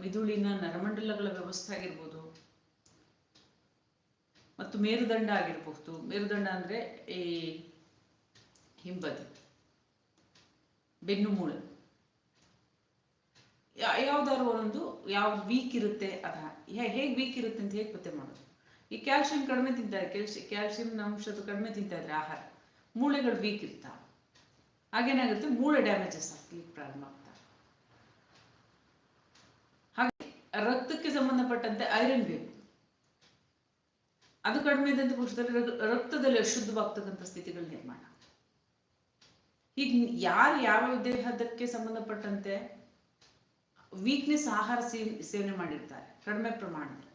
ಮಿದುಳಿನ ನರಮಂಡಲಗಳ ವ್ಯವಸ್ಥೆ ಆಗಿರ್ಬೋದು ಮತ್ತು ಮೇರುದಂಡ ಆಗಿರಬಹುದು. ಮೇರುದಂಡ ಅಂದ್ರೆ ಈ ಹಿಂಬದಿ, ಬೆನ್ನು ಮೂಳೆ. ಯಾವ್ದಾದ್ರು ಒಂದು ಯಾವ ವೀಕ್ ಇರುತ್ತೆ ಅದ. ಹೇಗೆ ವೀಕ್ ಇರುತ್ತೆ ಅಂತ ಹೇಗೆ ಪತ್ತೆ ಮಾಡೋದು? ಈ ಕ್ಯಾಲ್ಸಿಯಂ ಕಡಿಮೆ ತಿಂತಾರೆ ಕ್ಯಾಲ್ಸಿ ಕ್ಯಾಲ್ಸಿಯಂ ಅಂಶದ ಕಡಿಮೆ ತಿಂತಾ ಆಹಾರ. ಮೂಳೆಗಳು ವೀಕ್ ಇರ್ತಾವೆ ಹಾಗೇನಾಗುತ್ತೆ? ಮೂಳೆ ಡ್ಯಾಮೇಜಸ್ ಆಗ್ಲಿಕ್ಕೆ ಪ್ರಾರಂಭ ಆಗ್ತವೆ ಹಾಗೆ ರಕ್ತಕ್ಕೆ ಸಂಬಂಧಪಟ್ಟಂತೆ ಐರನ್ ಬೇಕು. ಅದು ಕಡಿಮೆ ಇದ್ದಂಥ ಪಕ್ಷದಲ್ಲಿ ರಕ್ತದಲ್ಲಿ ಅಶುದ್ಧವಾಗ್ತಕ್ಕಂಥ ಸ್ಥಿತಿಗಳು ನಿರ್ಮಾಣ. ಈಗ ಯಾರು ಯಾವ ದೇಹದಕ್ಕೆ ಸಂಬಂಧಪಟ್ಟಂತೆ ವೀಕ್ನೆಸ್ ಆಹಾರ ಸೇವ್- ಸೇವನೆ ಮಾಡಿರ್ತಾರೆ, ಕಡಿಮೆ ಪ್ರಮಾಣದಲ್ಲಿ.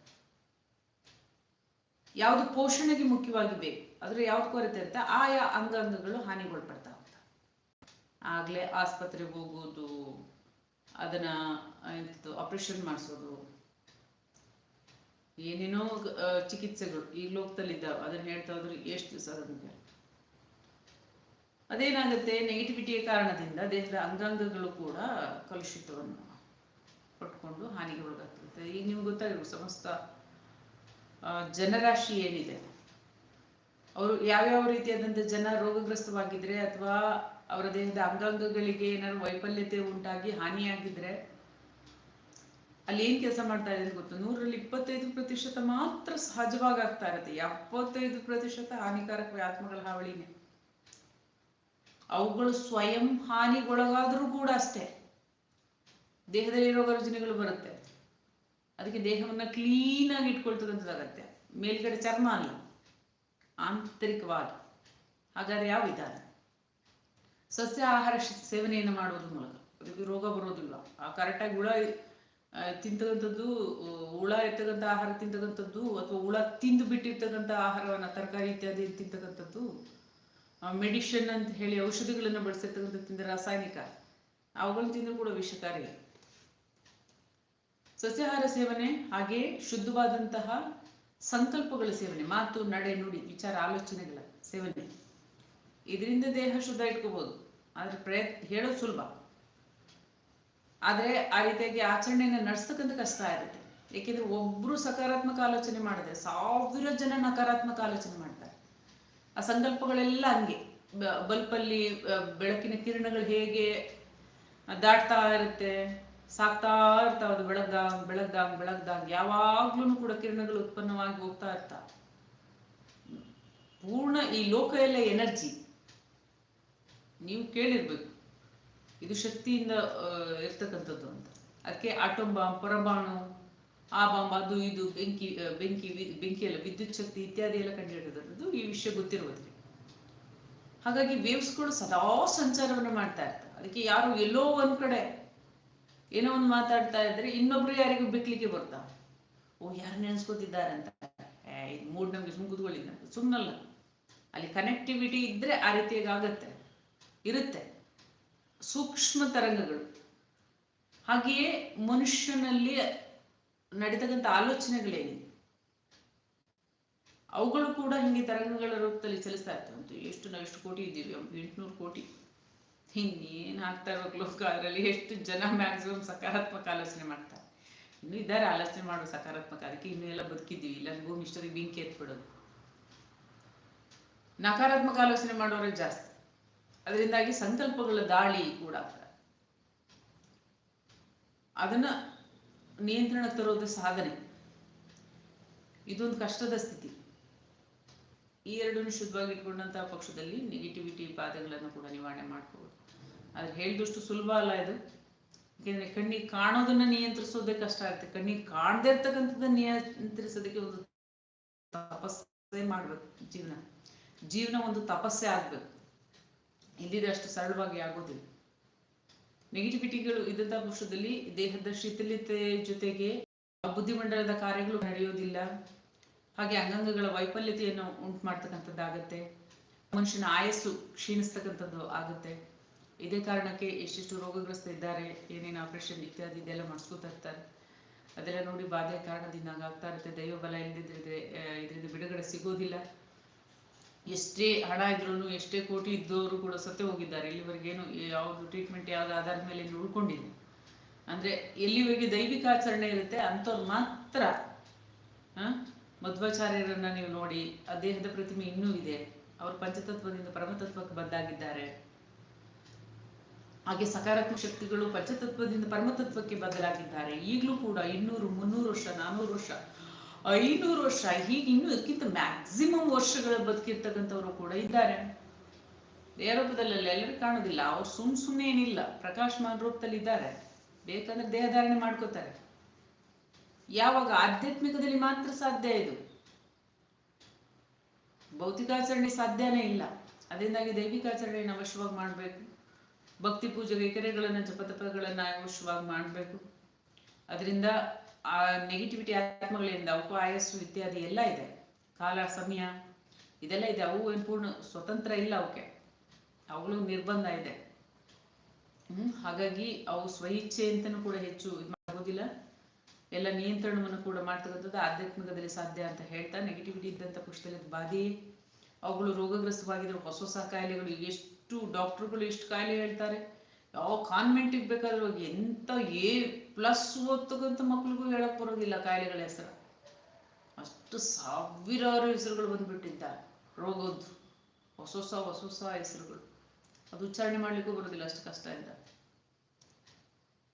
ಯಾವುದು ಪೋಷಣೆಗೆ ಮುಖ್ಯವಾಗಿ ಬೇಕು ಅದ್ರ ಯಾವ್ದು ಕೊರತೆ ಅಂತ ಆಯಾ ಅಂಗಾಂಗಗಳು ಹಾನಿಗೊಳಪಡ್ತಾ ಹೋಗ್ತವೆ. ಆಗ್ಲೇ ಆಸ್ಪತ್ರೆಗೆ ಹೋಗೋದು ಅದನ್ನ ಆಪರೇಷನ್ ಮಾಡಿಸೋದು ಏನೇನೋ ಚಿಕಿತ್ಸೆಗಳು ಈ ಲೋಕದಲ್ಲಿದ್ದಾವೆ. ಅದನ್ನ ಹೇಳ್ತಾ ಹೋದ್ರೆ ಎಷ್ಟು ದಿವಸ ಅದೇನಾಗುತ್ತೆ ನೆಗೆಟಿವಿಟಿಯ ಕಾರಣದಿಂದ ದೇಹದ ಅಂಗಾಂಗಗಳು ಕೂಡ ಕಲುಷಿತವನ್ನು ಪಟ್ಕೊಂಡು ಹಾನಿಗೆ ಒಳಗಾಗ್ತಿರುತ್ತೆ ಈಗ ನಿಮ್ಗೆ ಗೊತ್ತಾಗಿರ್ಬೋದು, ಸಮಸ್ತ ಜನರಾಶಿ ಏನಿದೆ? ಅವರು ಯಾವ್ಯಾವ ರೀತಿಯಾದಂಥ ಜನ ರೋಗಗ್ರಸ್ತವಾಗಿದ್ರೆ ಅಥವಾ ಅವರ ದೇಹದ ಅಂಗಾಂಗಗಳಿಗೆ ಏನಾದ್ರು ವೈಫಲ್ಯತೆ ಉಂಟಾಗಿ ಹಾನಿಯಾಗಿದ್ರೆ ಅಲ್ಲಿ ಏನ್ ಕೆಲಸ ಮಾಡ್ತಾ ಇದೆ ಗೊತ್ತು? ನೂರಲ್ಲಿ ಇಪ್ಪತ್ತೈದು ಪ್ರತಿಶತ ಮಾತ್ರ ಸಹಜವಾಗಿ ಆಗ್ತಾ ಇರುತ್ತೆ. ಎಪ್ಪತ್ತೈದು ಪ್ರತಿಶತ ಹಾನಿಕಾರಕ ಆತ್ಮಗಳ ಹಾವಳಿನೇ. ಅವುಗಳು ಸ್ವಯಂ ಹಾನಿಗೊಳಗಾದ್ರೂ ಕೂಡ ಅಷ್ಟೇ. ದೇಹದಲ್ಲಿ ರೋಗ ರುಜಿನಗಳು ಬರುತ್ತೆ. ಅದಕ್ಕೆ ದೇಹವನ್ನ ಕ್ಲೀನ್ ಆಗಿ ಇಟ್ಕೊಳ್ತಕ್ಕಂಥದ್ದಾಗತ್ತೆ ಮೇಲ್ಗಡೆ ಚರ್ಮ ಅಲ್ಲ. ಆಂತರಿಕವಾಗಿ ಹಾಗಾದ್ರೆ ಯಾವ ವಿಧಾನ? ಸಸ್ಯ ಆಹಾರ ಸೇವನೆಯನ್ನು ಮಾಡೋದ್ರ ಮೂಲಕ. ರೋಗ ಬರೋದಿಲ್ಲ. ಆ ಕರೆಕ್ಟಾಗಿ ಹುಳ ತಿಂತಕ್ಕಂಥದ್ದು ಹುಳ ಇರ್ತಕ್ಕಂಥ ಆಹಾರ ತಿಂತಕ್ಕಂಥದ್ದು ಅಥವಾ ಹುಳ ತಿಂದು ಬಿಟ್ಟಿರ್ತಕ್ಕಂಥ ಆಹಾರವನ್ನ ತರಕಾರಿ ಇತ್ಯಾದಿ ತಿಂತಕ್ಕಂಥದ್ದು ಮೆಡಿಷನ್ ಅಂತ ಹೇಳಿ ಔಷಧಿಗಳನ್ನು ಬಳಸಿರ್ತಕ್ಕಂಥ ತಿಂದ ರಾಸಾಯನಿಕ. ಅವುಗಳನ್ನು ತಿಂದರೂ ಕೂಡ ವಿಷಕಾರಿ. ಸಸ್ಯಾಹಾರ ಸೇವನೆ ಹಾಗೆ ಶುದ್ಧವಾದಂತಹ ಸಂಕಲ್ಪಗಳ ಸೇವನೆ, ಮಾತು, ನಡೆ, ನುಡಿ, ವಿಚಾರ, ಆಲೋಚನೆಗಳ ಸೇವನೆ. ಇದರಿಂದ ದೇಹ ಶುದ್ಧ ಇಟ್ಕೋಬಹುದು ಆದ್ರೆ ಪ್ರಯತ್ನ, ಹೇಳೋದು ಸುಲಭ. ಆದ್ರೆ ಆ ರೀತಿಯಾಗಿ ಆಚರಣೆಯನ್ನು ನಡೆಸ್ತಕ್ಕಂಥ ಕಷ್ಟ ಇರುತ್ತೆ. ಏಕೆಂದ್ರೆ ಒಬ್ರು ಸಕಾರಾತ್ಮಕ ಆಲೋಚನೆ ಮಾಡಿದ್ರೆ ಸಾವಿರ ಜನ ನಕಾರಾತ್ಮಕ ಆಲೋಚನೆ ಮಾಡ್ತಾರೆ. ಆ ಸಂಕಲ್ಪಗಳೆಲ್ಲ ಹಂಗೆ. ಬಲ್ಪಲ್ಲಿ ಬೆಳಕಿನ ಕಿರಣಗಳು ಹೇಗೆ ದಾಟ್ತಾ ಇರುತ್ತೆ, ಸಾಕ್ತಾ ಇರ್ತಾವ ಅದು ಬೆಳಗ್ದಾಗ ಬೆಳಗ್ದಾಗ ಬೆಳಗ್ದಾಗ ಯಾವಾಗ್ಲೂ ಕೂಡ ಕಿರಣಗಳು ಉತ್ಪನ್ನವಾಗಿ ಹೋಗ್ತಾ ಇರ್ತಾವ ಪೂರ್ಣ ಈ ಲೋಕ ಎಲ್ಲ ಎನರ್ಜಿ. ನೀವು ಕೇಳಿರ್ಬೇಕು. ಇದು ಶಕ್ತಿಯಿಂದ ಇರ್ತಕ್ಕಂಥದ್ದು ಅಂತ. ಅದಕ್ಕೆ ಆಟೋಮ್ ಬಾಂಬ್ ಪರಮಾಣು, ಆ ಬಾಂಬ್ ಅದು, ಇದು, ಬೆಂಕಿ ಬೆಂಕಿ ಬೆಂಕಿ ಎಲ್ಲ, ವಿದ್ಯುತ್ ಶಕ್ತಿ ಇತ್ಯಾದಿ ಎಲ್ಲ ಕಂಡುಹಿಡಿದಿರೋದು ಈ ವಿಷಯ ಗೊತ್ತಿರುವುದಿಲ್ಲ ಹಾಗಾಗಿ ವೇವ್ಸ್ಗಳು ಸದಾ ಸಂಚಾರವನ್ನು ಮಾಡ್ತಾ ಇರ್ತವೆ. ಅದಕ್ಕೆ ಯಾರು ಎಲ್ಲೋ ಒಂದ್ ಕಡೆ ಏನೋ ಒಂದು ಮಾತಾಡ್ತಾ ಇದ್ರೆ ಇನ್ನೊಬ್ರು ಯಾರಿಗೂ ಬಿಕ್ಲಿಕ್ಕೆ ಬರ್ತಾ ಓ ಯಾರು ನೆನ್ಸ್ಕೊತಿದ್ದಾರೆ ಅಂತ? ಮೂಡ್ ನಮ್ಗೆ ಸುಮ್ ಕೂತ್ಕೊಳ್ಳಿ. ಸುಮ್ಮನಲ್ಲ ಅಲ್ಲಿ ಕನೆಕ್ಟಿವಿಟಿ ಇದ್ರೆ ಆ ರೀತಿಯಾಗಿ ಆಗತ್ತೆ, ಇರುತ್ತೆ. ಸೂಕ್ಷ್ಮ ತರಂಗಗಳು. ಹಾಗೆಯೇ ಮನುಷ್ಯನಲ್ಲಿ ನಡೀತಕ್ಕಂಥ ಆಲೋಚನೆಗಳೇನಿದೆ ಅವುಗಳು ಕೂಡ ಹಿಂಗೆ ತರಂಗಗಳ ರೂಪದಲ್ಲಿ ಚಲಿಸ್ತಾ ಇರ್ತವೆ. ಎಷ್ಟು ನಾವು ಎಷ್ಟು ಕೋಟಿ ಇದ್ದೀವಿ. ಎಂಟುನೂರು ಕೋಟಿ. ಇನ್ನೇನು ಆಗ್ತಾ ಇರೋ ಲೋಕ ಅದರಲ್ಲಿ ಎಷ್ಟು ಜನ ಮ್ಯಾಕ್ಸಿಮಮ್ ಸಕಾರಾತ್ಮಕ ಆಲೋಚನೆ ಮಾಡ್ತಾರೆ? ಇನ್ನು ಇದ್ದಾರೆ ಆಲೋಚನೆ ಮಾಡೋ ಸಕಾರಾತ್ಮಕ. ಅದಕ್ಕೆ ಇನ್ನೂ ಎಲ್ಲ ಬದುಕಿದ್ದೀವಿ. ಇಲ್ಲ, ಭೂಮಿ ಇಷ್ಟೊತ್ತಿಗೆ ಬೆಂಕಿ ಎತ್ಬಿಡೋದು. ನಕಾರಾತ್ಮಕ ಆಲೋಚನೆ ಮಾಡೋರೇ ಜಾಸ್ತಿ. ಅದರಿಂದಾಗಿ ಸಂಕಲ್ಪಗಳ ದಾಳಿ ಕೂಡ ಅದನ್ನ ನಿಯಂತ್ರಣ ತರೋದು ಸಾಧನೆ. ಇದೊಂದು ಕಷ್ಟದ ಸ್ಥಿತಿ. ಈ ಎರಡನ್ನು ಶುದ್ಧವಾಗಿ ಇಟ್ಕೊಂಡಂತಹ ಪಕ್ಷದಲ್ಲಿ ನೆಗೆಟಿವಿಟಿ ಬಾಧೆಗಳನ್ನು ಕೂಡ ನಿವಾರಣೆ ಮಾಡ್ಕೋಬೋದು. ಆದ್ರೆ ಹೇಳಿದಷ್ಟು ಸುಲಭ ಅಲ್ಲ ಇದು. ಯಾಕೆಂದ್ರೆ ಕಣ್ಣಿಗೆ ಕಾಣೋದನ್ನ ನಿಯಂತ್ರಿಸೋದೇ ಕಷ್ಟ ಆಗುತ್ತೆ. ಕಣ್ಣಿಗೆ ಕಾಣದೇ ಇರ್ತಕ್ಕಂಥದ್ದನ್ನ ನಿಯಂತ್ರಿಸೋದಕ್ಕೆ ಒಂದು ತಪಸ್ಸೆ ಮಾಡ್ಬೇಕು ಜೀವನ. ಜೀವನ ಒಂದು ತಪಸ್ಸೆ ಆಗ್ಬೇಕು. ಅಷ್ಟು ಸರಳವಾಗಿ ಆಗೋದಿಲ್ಲ. ನೆಗೆಟಿವಿಟಿಗಳು ಇದ್ದಂಥ ಪುರುಷದಲ್ಲಿ ದೇಹದ ಶಿಥಿಲತೆ ಜೊತೆಗೆ ಬುದ್ಧಿಮಂಡಲದ ಕಾರ್ಯಗಳು ನಡೆಯೋದಿಲ್ಲ. ಹಾಗೆ ಅಂಗಾಂಗಗಳ ವೈಫಲ್ಯತೆಯನ್ನು ಉಂಟು ಮಾಡ್ತಕ್ಕಂಥದ್ದಾಗತ್ತೆ ಮನುಷ್ಯನ ಆಯಸ್ಸು ಕ್ಷೀಣಿಸ್ತಕ್ಕಂಥದ್ದು ಆಗುತ್ತೆ. ಇದೇ ಕಾರಣಕ್ಕೆ ಎಷ್ಟೆಷ್ಟು ರೋಗಗ್ರಸ್ತ ಇದ್ದಾರೆ, ಏನೇನು ಆಪರೇಷನ್ ಇತ್ಯಾದಿ ಇದೆಲ್ಲ ಮಾಡಿಸ್ಕೋತಾ ಇರ್ತಾರೆ. ಅದೆಲ್ಲ ನೋಡಿ ಬಾಧೆ ಕಾರಣದಿಂದ ಹಂಗಾಗ್ತಾ ಇರುತ್ತೆ. ದೈವ ಬಲ ಇಲ್ಲದಿದ್ರೆ ಇದರಿಂದ ಬಿಡುಗಡೆ ಸಿಗೋದಿಲ್ಲ. ಎಷ್ಟೇ ಹಣ ಇದ್ರೂ ಎಷ್ಟೇ ಕೋಟಿ ಇದ್ದವರು ಕೂಡ ಸತ್ತೇ ಹೋಗಿದ್ದಾರೆ. ಇಲ್ಲಿವರೆಗೇನು ಯಾವುದು ಟ್ರೀಟ್ಮೆಂಟ್ ಯಾವ್ದು ಆಧಾರದ ಮೇಲೆ ಉಳ್ಕೊಂಡಿಲ್ಲ. ಅಂದ್ರೆ ಎಲ್ಲಿವರೆಗೆ ದೈವಿಕ ಆಚರಣೆ ಇರುತ್ತೆ ಅಂಥವ್ರು ಮಾತ್ರ ಮಧ್ವಾಚಾರ್ಯರನ್ನ ನೀವು ನೋಡಿ, ಆ ದೇಹದ ಪ್ರತಿಮೆ ಇನ್ನೂ ಇದೆ. ಅವರು ಪಂಚತತ್ವದಿಂದ ಪರಮತತ್ವಕ್ಕೆ ಬದ್ದಾಗಿದ್ದಾರೆ ಹಾಗೆ ಸಕಾರಾತ್ಮಕ ಶಕ್ತಿಗಳು ಪಂಚತತ್ವದಿಂದ ಪರಮತತ್ವಕ್ಕೆ ಬದಲಾಗಿದ್ದಾರೆ. ಈಗಲೂ ಕೂಡ ಇನ್ನೂರು, ಮುನ್ನೂರು ವರ್ಷ ನಾನ್ನೂರು ವರ್ಷ ಐನೂರು ವರ್ಷ, ಹೀಗೆ ಇನ್ನೂ ಇದಕ್ಕಿಂತ ಮ್ಯಾಕ್ಸಿಮಮ್ ವರ್ಷಗಳ ಬದುಕಿರ್ತಕ್ಕಂಥವ್ರು ಕೂಡ ಇದ್ದಾರೆ. ದೇಹರೂಪದಲ್ಲಿ ಎಲ್ಲರೂ ಕಾಣೋದಿಲ್ಲ, ಅವ್ರು ಸುಮ್ ಸುಮ್ಮನೆ ಏನಿಲ್ಲ, ಪ್ರಕಾಶಮಾನ ರೂಪದಲ್ಲಿ ಇದ್ದಾರೆ ಬೇಕಂದ್ರೆ ದೇಹಧಾರಣೆ ಮಾಡ್ಕೋತಾರೆ. ಯಾವಾಗ ಆಧ್ಯಾತ್ಮಿಕದಲ್ಲಿ ಮಾತ್ರ ಸಾಧ್ಯ ಇದು. ಭೌತಿಕಾಚರಣೆ ಸಾಧ್ಯನೇ ಇಲ್ಲ. ಅದರಿಂದಾಗಿ ದೈವಿಕಾಚರಣೆಯನ್ನು ಅವಶ್ಯವಾಗಿ ಮಾಡಬೇಕು. ಭಕ್ತಿ ಪೂಜೆಗೆ ಕೆರೆಗಳನ್ನ, ಜಪತಪಗಳನ್ನ ಅವಶ್ಯವಾಗಿ ಮಾಡಬೇಕು. ಅದರಿಂದ ಆ ನೆಗೆಟಿವಿಟಿ ಆತ್ಮಗಳಿಂದ ಉಪಾಯಸ್ಸು ಇತ್ಯಾದಿ ಎಲ್ಲ ಇದೆ. ಕಾಲ, ಸಮಯ ಇದೆಲ್ಲ ಇದೆ. ಅವು ಏನು ಪೂರ್ಣ ಸ್ವತಂತ್ರ ಇಲ್ಲ ಅವಕ್ಕೆ. ಅವುಗಳು ನಿರ್ಬಂಧ ಇದೆ. ಹ್ಮ್, ಹಾಗಾಗಿ ಅವು ಸ್ವಇಚ್ಛೆ ಅಂತನೂ ಕೂಡ ಹೆಚ್ಚು ಇದು ಮಾಡೋದಿಲ್ಲ ಎಲ್ಲ ನಿಯಂತ್ರಣವನ್ನು ಕೂಡ ಮಾಡ್ತಕ್ಕಂಥದ್ದು ಆಧ್ಯಾತ್ಮಿಕದಲ್ಲಿ ಸಾಧ್ಯ ಅಂತ ಹೇಳ್ತಾ ನೆಗೆಟಿವಿಟಿ ಇದ್ದಂಥ ಪುಸ್ತಕದ ಬಾಧಿ ಅವುಗಳು ರೋಗಗ್ರಸ್ತವಾಗಿದ್ರು ಹೊಸ ಹೊಸ ಕಾಯಿಲೆಗಳು, ಎಷ್ಟು ಡಾಕ್ಟರ್ಗಳು ಎಷ್ಟು ಕಾಯಿಲೆ ಹೇಳ್ತಾರೆ. ಯಾವ ಕಾನ್ವೆಂಟಿಗೆ ಬೇಕಾದ್ರೂ ಎಂತ ಎ ಪ್ಲಸ್ ಓದ್ತಕ್ಕಂಥ ಮಕ್ಳಿಗೂ ಹೇಳಕ್ ಬರೋದಿಲ್ಲ ಕಾಯಿಲೆಗಳ ಹೆಸರು. ಅಷ್ಟು ಸಾವಿರಾರು ಹೆಸರುಗಳು ಬಂದ್ಬಿಟ್ಟಿದ್ದಾರೆ. ರೋಗದ್ದು, ಹೊಸ ಹೊಸ ಹೊಸ ಹೊಸ ಹೆಸರುಗಳು. ಅದು ಉಚ್ಚಾರಣೆ ಮಾಡ್ಲಿಕ್ಕೂ ಬರೋದಿಲ್ಲ ಅಷ್ಟು ಕಷ್ಟ ಇಂದ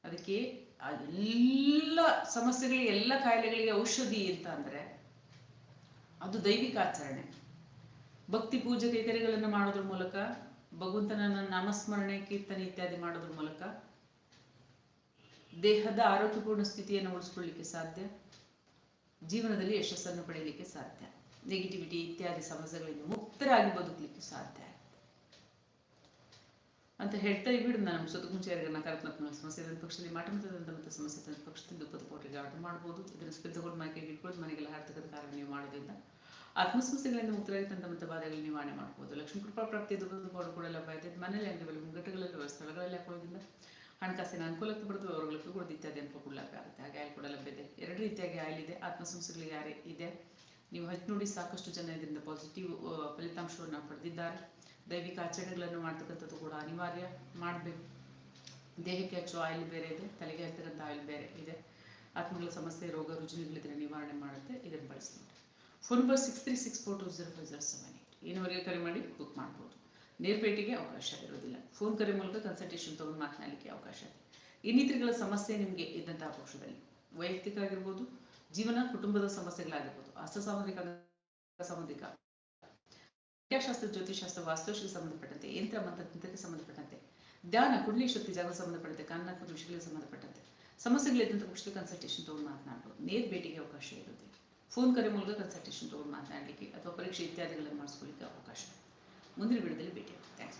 ಅದಕ್ಕೆ ಆ ಎಲ್ಲ ಸಮಸ್ಯೆಗಳಿಗೆ, ಎಲ್ಲ ಕಾಯಿಲೆಗಳಿಗೆ ಔಷಧಿ ಅಂತ ಅಂದ್ರೆ ಅದು ದೈವಿಕ ಆಚರಣೆ. ಭಕ್ತಿ ಪೂಜೆ ಕೈಕರ್ಯಗಳನ್ನು ಮಾಡೋದ್ರ ಮೂಲಕ, ಭಗವಂತನನ್ನ ನಾಮಸ್ಮರಣೆ, ಕೀರ್ತನೆ ಇತ್ಯಾದಿ ಮಾಡೋದ್ರ ಮೂಲಕ ದೇಹದ ಆರೋಗ್ಯಪೂರ್ಣ ಸ್ಥಿತಿಯನ್ನು ಉಳಿಸ್ಕೊಳ್ಳಿಕ್ಕೆ ಸಾಧ್ಯ. ಜೀವನದಲ್ಲಿ ಯಶಸ್ಸನ್ನು ಪಡೆಯಲಿಕ್ಕೆ ಸಾಧ್ಯ. ನೆಗೆಟಿವಿಟಿ ಇತ್ಯಾದಿ ಸಮಸ್ಯೆಗಳಿಂದ ಮುಕ್ತರಾಗಿ ಬದುಕಲಿಕ್ಕೆ ಸಾಧ್ಯ. ಅಂತ ಹೇಳ್ತಾ ಬಿಡು ಸ್ವತಃ ಮುಂಚೆ ನಕಾರಾತ್ಮಕ ಸಮಸ್ಯೆ ತನ್ನ ಪಕ್ಷದಲ್ಲಿ ಮಾಟಮತದಂತ ಮತ್ತು ಸಮಸ್ಯೆ ತನ್ನ ಪಕ್ಷದಿಂದ ಇಪ್ಪತ್ತು ಕೋಟಿಗೆ ಆರ್ಡರ್ ಮಾಡ್ಬೋದು. ಇದನ್ನು ಸ್ಪರ್ಧೆಗಳು ಮೈಕೆಗೆ ಇಟ್ಕೊಂಡು ಮನೆಗೆಲ್ಲ ಹಾರ್ತಕ್ಕಂಥ ಕಾರ್ಯ ನೀವು ಮಾಡೋದ್ರಿಂದ. ಆತ್ಮ ಸಮಸ್ಯೆಗಳಿಂದ ಮುಕ್ತರಾಗಿ ತಂದ ಮತ್ತು ಬಾಧೆಗಳು ನಿವಾರಣೆ ಮಾಡ್ಬೋದು. ಲಕ್ಷ್ಮೀ ಕೃಪಾ ಪ್ರಾಪ್ತಿ ದುಡ್ಡು ಕೂಡ ಲಭ್ಯ ಮನೆಯಲ್ಲಿ ಆಗಲಿ ಮುಂಗಟ್ಟುಗಳಲ್ಲಿ ಸ್ಥಳಗಳಲ್ಲಿ ಹಾಕೊಳ್ಳೋದ್ರಿಂದ ಹಣಕಾಸಿನ ಅನುಕೂಲಕ್ಕೆ ಬರ್ತದೆ ಅವರುಗಳಿಗೆ ಕೂಡ ಇತ್ಯಾದಿ ಅನುಕೂಲ ಆಗುತ್ತೆ. ಹಾಗೆ ಆಯಿಲ್ ಕೂಡ ಲಭ್ಯ ಇದೆ ಎರಡು ರೀತಿಯಾಗಿ ಆಯಿಲ್ ಇದೆ ಆತ್ಮ ಸಮಸ್ಯೆಗಳಿಗೆ ಯಾರೇ ಇದೆ. ನೀವು ಹಚ್ಚಿ ನೋಡಿ ಸಾಕಷ್ಟು ಜನ ಇದರಿಂದ ಪಾಸಿಟಿವ್ ಫಲಿತಾಂಶವನ್ನು ಪಡೆದಿದ್ದಾರೆ. ದೈವಿಕ ಆಚರಣೆಗಳನ್ನು ಮಾಡ್ತಕ್ಕಂಥದ್ದು ಕೂಡ ಅನಿವಾರ್ಯ. ಮಾಡಬೇಕು. ದೇಹಕ್ಕೆ ಹಚ್ಚುವ ಆಯಿಲ್ ಬೇರೆ ಇದೆ, ತಲೆಗೆ ಹಚ್ತಕ್ಕಂಥ ಆಯಿಲ್ ಬೇರೆ ಇದೆ. ಆತ್ಮಗಳ ಸಮಸ್ಯೆ, ರೋಗ ರುಜಿನಗಳಿದ್ರೆ ನಿವಾರಣೆ ಮಾಡುತ್ತೆ. ಇದನ್ನು ಬಳಸ್ತೀವಿ phone number six three six four two zero five zero seven eight ಇನ್ನುವರೆಗೆ ಕರೆ ಮಾಡಿ ಬುಕ್ ಮಾಡ್ಬೋದು. ನೇರ್ಪೇಟೆಗೆ ಅವಕಾಶ ಇರೋದಿಲ್ಲ. ಫೋನ್ ಕರೆ ಮೂಲಕ ಕನ್ಸಲ್ಟೇಷನ್ ತಗೊಂಡು ಮಾತನಾಡಲಿಕ್ಕೆ ಅವಕಾಶ ಇದೆ. ಇನ್ನಿತರಗಳ ಸಮಸ್ಯೆ ನಿಮಗೆ ಇದ್ದಂತಹ ಪಕ್ಷದಲ್ಲಿ. ವೈಯಕ್ತಿಕ ಆಗಿರ್ಬೋದು, ಜೀವನ, ಕುಟುಂಬದ ಸಮಸ್ಯೆಗಳಾಗಿರ್ಬೋದು ಹಸ್ತ ಸಾಮಾಜಿಕ. ಸಾಮುದ್ರಿಕ ವಿದ್ಯಾಶಾಸ್ತ್ರ ಜ್ಯೋತಿಷಾಸ್ತ್ರ ವಾಸ್ತುಶಿಗೆ ಸಂಬಂಧಪಟ್ಟಂತೆ, ಯಂತ್ರ ಮಂತ್ರಕ್ಕೆ ಸಂಬಂಧಪಟ್ಟಂತೆ, ಧ್ಯಾನ, ಕುಂಡಲಿ, ಶಕ್ತಿ ಜಾಗ ಸಂಬಂಧಪಟ್ಟಂತೆ ಕಾನೂನಾತ್ಮಕ ವಿಷಯಗಳಿಗೆ ಸಂಬಂಧಪಟ್ಟಂತೆ, ಸಮಸ್ಯೆಗಳಿದ್ದಂಥ ಪಕ್ಷದಲ್ಲಿ ಕನ್ಸಲ್ಟೇಷನ್ ತಗೊಂಡು ಮಾತನಾಡ್ಬೋದು ನೇರ ಭೇಟಿಗೆ ಅವಕಾಶ ಇರುತ್ತೆ. ಫೋನ್ ಕರೆ ಮೂಲಕ ಕನ್ಸಲ್ಟೇಷನ್ ತಗೊಂಡು ಮಾತನಾಡಲಿಕ್ಕೆ ಅಥವಾ ಪರೀಕ್ಷೆ ಇತ್ಯಾದಿಗಳನ್ನು ಮಾಡಿಸ್ಕೊಳ್ಳಿಕ್ಕೆ ಅವಕಾಶ. ಮುಂದಿನ ವಿಡಿಯೋದಲ್ಲಿ ಭೇಟಿ ಥ್ಯಾಂಕ್ಸ್